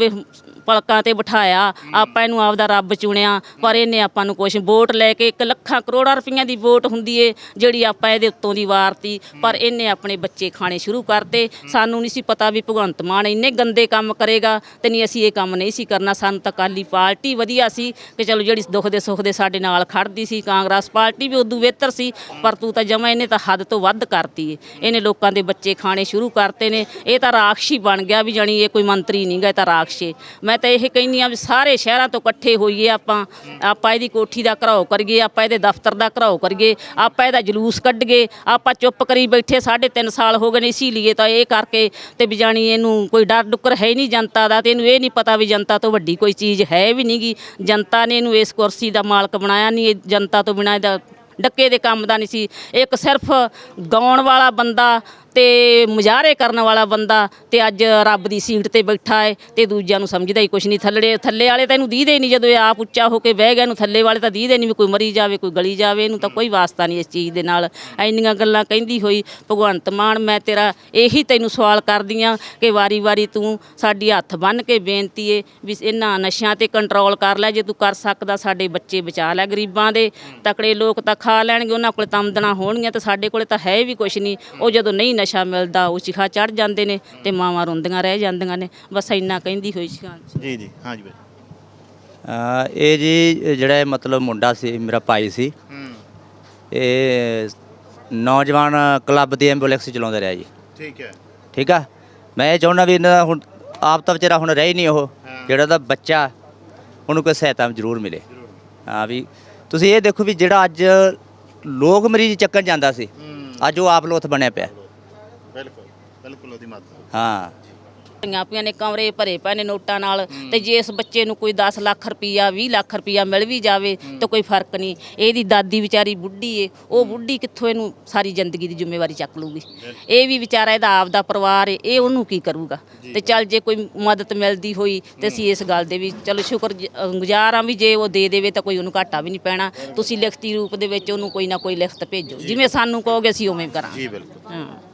ਪਲਕਾਂ ਤੇ ਬਿਠਾਇਆ, ਆਪਾਂ ਇਹਨੂੰ ਆਪਦਾ ਰੱਬ ਚੁਣਿਆ, ਪਰ ਇਹਨੇ ਆਪਾਂ ਨੂੰ ਕੁਛ ਵੋਟ ਲੈ ਕੇ 1 ਲੱਖਾਂ ਕਰੋੜਾਂ ਰੁਪਈਆਂ ਦੀ ਵੋਟ ਹੁੰਦੀ ਏ, ਜਿਹੜੀ ਆਪਾਂ ਇਹਦੇ ਉੱਤੋਂ ਦੀ ਵਾਰਤੀ। ਪਰ ਇਹਨੇ ਆਪਣੇ ਬੱਚੇ ਖਾਣੇ ਸ਼ੁਰੂ ਕਰਤੇ। ਸਾਨੂੰ ਨਹੀਂ ਸੀ ਪਤਾ ਵੀ ਭਗਵੰਤ ਮਾਨ ਇੰਨੇ ਗੰਦੇ ਕੰਮ ਕਰੇਗਾ ਤੇ ਨਹੀਂ ਅਸੀਂ ਇਹ ਕੰਮ ਨਹੀਂ ਸੀ ਕਰਨਾ। ਸਾਨੂੰ ਤਾਂ ਕਾਲੀ ਪਾਰਟੀ ਵਧੀਆ ਸੀ ਕਿ ਚਲੋ ਜਿਹੜੀ ਦੁੱਖ ਦੇ ਸੁੱਖ ਦੇ ਸਾਡੇ ਨਾਲ ਖੜਦੀ ਸੀ, ਕਾਂਗਰਸ ਪਾਰਟੀ ਵੀ ਉਦੋਂ ਬਿਹਤਰ ਸੀ, ਪਰ ਤੂੰ ਤਾਂ ਜਮਾ ਇਹਨੇ ਤਾਂ ਹੱਦ ਤੋਂ ਵੱਧ ਕਰਤੀ ਏ। ਇਹਨੇ ਲੋਕਾਂ ਦੇ ਬੱਚੇ ਖਾਣੇ ਸ਼ੁਰੂ ਕਰਤੇ ਨੇ। ਇਹ ਤਾਂ ਰਾਖਸ਼ੀ ਬਣ ਗਿਆ ਵੀ ਜਾਣੀ ਇਹ ਕੋਈ ਮੰਤਰੀ ਨਹੀਂ ਗਾ ਇਹ ਤਾਂ ਰਾਖਸ਼ੇ ਮੈਂ ਤਾਂ ਇਹ ਕਹਿੰਦੀ ਆ ਵੀ ਸਾਰੇ ਸ਼ਹਿਰਾਂ ਤੋਂ ਇਕੱਠੇ ਹੋਈਏ ਆਪਾਂ ਆਪਾਂ ਇਹਦੀ ਕੋਠੀ ਦਾ ਘਰਾਓ ਕਰੀਏ, ਆਪਾਂ ਇਹਦੇ ਦਫ਼ਤਰ ਦਾ ਘਰਾਓ ਕਰੀਏ, ਆਪਾਂ ਇਹਦਾ ਜਲੂਸ ਕੱਢੀਏ, ਆਪਾਂ ਚੁੱਪ ਕਰੀ ਬੈਠੇ ਸਾਢੇ ਤਿੰਨ ਸਾਲ ਹੋ ਗਏ ਨੇ ਇਸੇ ਲਈ ਤਾਂ ਇਹ ਕਰਕੇ ਤੇ ਵੀ ਜਾਣੀ ਇਹਨੂੰ ਕੋਈ ਡਰ ਡੁੱਕਰ ਹੈ ਨਹੀਂ ਜਨਤਾ ਦਾ ਤੇ ਇਹਨੂੰ ਇਹ ਨਹੀਂ ਪਤਾ ਵੀ ਜਨਤਾ ਤੋਂ ਵੱਡੀ ਕੋਈ ਚੀਜ਼ ਹੈ ਵੀ ਨਹੀਂਗੀ ਜਨਤਾ ਨੇ ਇਹਨੂੰ ਇਸ ਕੁਰਸੀ ਦਾ ਮਾਲਕ ਬਣਾਇਆ ਨਹੀਂ ਜਨਤਾ ਤੋਂ ਬਿਨਾਂ ਇਹਦਾ ਡੱਕੇ ਦੇ ਕੰਮ ਦਾ ਨਹੀਂ ਸੀ। ਇੱਕ ਸਿਰਫ ਗਾਉਣ ਵਾਲਾ ਬੰਦਾ ਤੇ ਮੁਜ਼ਾਹਰੇ ਕਰਨ ਵਾਲਾ ਬੰਦਾ ਤੇ ਅੱਜ ਰੱਬ ਦੀ ਸੀਟ ਤੇ ਬੈਠਾ ਹੈ ਤੇ ਦੂਜਿਆਂ ਨੂੰ ਸਮਝਦਾ ਹੀ ਕੁਛ ਨਹੀਂ। ਥੱਲੜੇ ਥੱਲੇ ਵਾਲੇ ਤਾਂ ਇਹਨੂੰ ਦੀਦੇ ਨਹੀਂ ਜਦੋਂ ਇਹ ਆਪ ਉੱਚਾ ਹੋ ਕੇ ਬਹਿ ਗਿਆ ਇਹਨੂੰ ਥੱਲੇ ਵਾਲੇ ਤਾਂ ਦੀਦੇ ਨਹੀਂ ਵੀ ਕੋਈ ਮਰੀ ਜਾਵੇ, ਕੋਈ ਗਲੀ ਜਾਵੇ, ਇਹਨੂੰ ਤਾਂ ਕੋਈ ਵਾਸਤਾ ਨਹੀਂ ਇਸ ਚੀਜ਼ ਦੇ ਨਾਲ। ਇੰਨੀਆਂ ਗੱਲਾਂ ਕਹਿੰਦੀ ਹੋਈ, ਭਗਵੰਤ ਮਾਨ, ਮੈਂ ਤੇਰਾ ਇਹੀ ਤੈਨੂੰ ਸਵਾਲ ਕਰਦੀ ਆ ਕਿ ਵਾਰੀ-ਵਾਰੀ ਤੂੰ ਸਾਡੀ ਹੱਥ ਬੰਨ ਕੇ ਬੇਨਤੀ ਏ ਵੀ ਇਹਨਾਂ ਨਸ਼ਿਆਂ ਤੇ ਕੰਟਰੋਲ ਕਰ ਲੈ, ਜੇ ਤੂੰ ਕਰ ਸਕਦਾ ਸਾਡੇ ਬੱਚੇ ਬਚਾ ਲੈ ਗਰੀਬਾਂ ਦੇ। ਤਕੜੇ ਲੋਕ ਤਾਂ ਖਾ ਲੈਣਗੇ, ਉਹਨਾਂ ਕੋਲ ਤਮਦਨਾ ਹੋਣਗੀਆਂ ਤੇ ਸਾਡੇ ਕੋਲੇ ਤਾਂ ਹੈ ਵੀ ਕੁਛ ਨਹੀਂ। ਉਹ ਜਦੋਂ ਨਹੀਂ ਨਸ਼ਾ ਮਿਲਦਾ ਉਹ ਚਿਖਾ ਚੜ ਜਾਂਦੇ ਨੇ ਤੇ ਮਾਵਾਂ ਰੋਂਦੀਆਂ ਰਹਿ ਜਾਂਦੀਆਂ ਨੇ। ਬਸ ਇੰਨਾ ਕਹਿੰਦੀ ਹੋਈ ਸੀ ਜੀ। ਜੀ ਹਾਂਜੀ ਬਾਈ। ਅ, ਇਹ ਜੀ ਜਿਹੜਾ ਇਹ ਮਤਲਬ ਮੁੰਡਾ ਸੀ ਮੇਰਾ ਭਾਈ ਸੀ। ਹੂੰ। ਇਹ ਨੌਜਵਾਨ ਕਲੱਬ ਦੀ ਐਂਬੂਲੈਂਸ ਚਲਾਉਂਦਾ ਰਿਹਾ ਜੀ। ਠੀਕ ਹੈ। ਠੀਕ ਆ? ਮੈਂ ਇਹ ਚਾਹੁੰਦਾ ਵੀ ਇਹਨਾਂ ਦਾ ਹੁਣ ਆਪ ਤਾਂ ਵਿਚਾਰਾ ਹੁਣ ਰਹਿ ਹੀ ਨਹੀਂ ਉਹ। ਜਿਹੜਾ ਉਹਦਾ ਬੱਚਾ ਉਹਨੂੰ ਕੋਈ ਸਹਾਇਤਾ ਜ਼ਰੂਰ ਮਿਲੇ। ਹਾਂ ਵੀ ਤੁਸੀਂ ਇਹ ਦੇਖੋ ਵੀ ਜਿਹੜਾ ਅੱਜ ਲੋਕ ਮਰੀਜ਼ ਚੱਕਣ ਜਾਂਦਾ ਸੀ। ਅੱਜ ਉਹ ਆਪ ਲੋਥ ਬਣਿਆ ਪਿਆ। ਬਿਲਕੁਲ ਬਿਲਕੁਲ ਉਹਦੀ ਮਦਦ ਹਾਂ। ਭਰੀਆਂ ਪਈਆਂ ਨੇ ਕਮਰੇ ਭਰੇ ਪਏ ਨੇ ਨੋਟਾਂ ਨਾਲ ਤੇ ਜੇ ਇਸ ਬੱਚੇ ਨੂੰ ਕੋਈ 10 ਲੱਖ ਰੁਪਈਆ 20 ਲੱਖ ਰੁਪਈਆ ਮਿਲ ਵੀ ਜਾਵੇ ਤਾਂ ਕੋਈ ਫ਼ਰਕ ਨਹੀਂ। ਇਹਦੀ ਦਾਦੀ ਵਿਚਾਰੀ ਬੁੱਢੀ ਏ ਉਹ ਬੁੱਢੀ ਕਿੱਥੋਂ ਇਹਨੂੰ ਸਾਰੀ ਜ਼ਿੰਦਗੀ ਦੀ ਜ਼ਿੰਮੇਵਾਰੀ ਚੱਕ ਲੂਗੀ? ਇਹ ਵੀ ਵਿਚਾਰਾ ਇਹਦਾ ਆਪਦਾ ਪਰਿਵਾਰ ਏ ਇਹ ਉਹਨੂੰ ਕੀ ਕਰੂਗਾ? ਤੇ ਚੱਲ ਜੇ ਕੋਈ ਮਦਦ ਮਿਲਦੀ ਹੋਈ ਤੇ ਅਸੀਂ ਇਸ ਗੱਲ ਦੇ ਵੀ ਚਲੋ ਸ਼ੁਕਰ ਜ- ਗੁਜ਼ਾਰ ਆ ਵੀ ਜੇ ਉਹ ਦੇ ਦੇਵੇ ਤਾਂ ਕੋਈ ਉਹਨੂੰ ਘਾਟਾ ਵੀ ਨਹੀਂ ਪੈਣਾ। ਤੁਸੀਂ ਲਿਖਤੀ ਰੂਪ ਦੇ ਵਿੱਚ ਉਹਨੂੰ ਕੋਈ ਨਾ ਕੋਈ ਲਿਖਤ ਭੇਜੋ। ਜਿਵੇਂ ਸਾਨੂੰ ਕਹੋਗੇ ਅਸੀਂ ਉਵੇਂ ਕਰਾਂਗੇ। ਜੀ ਬਿਲਕੁਲ। ਹਾਂ।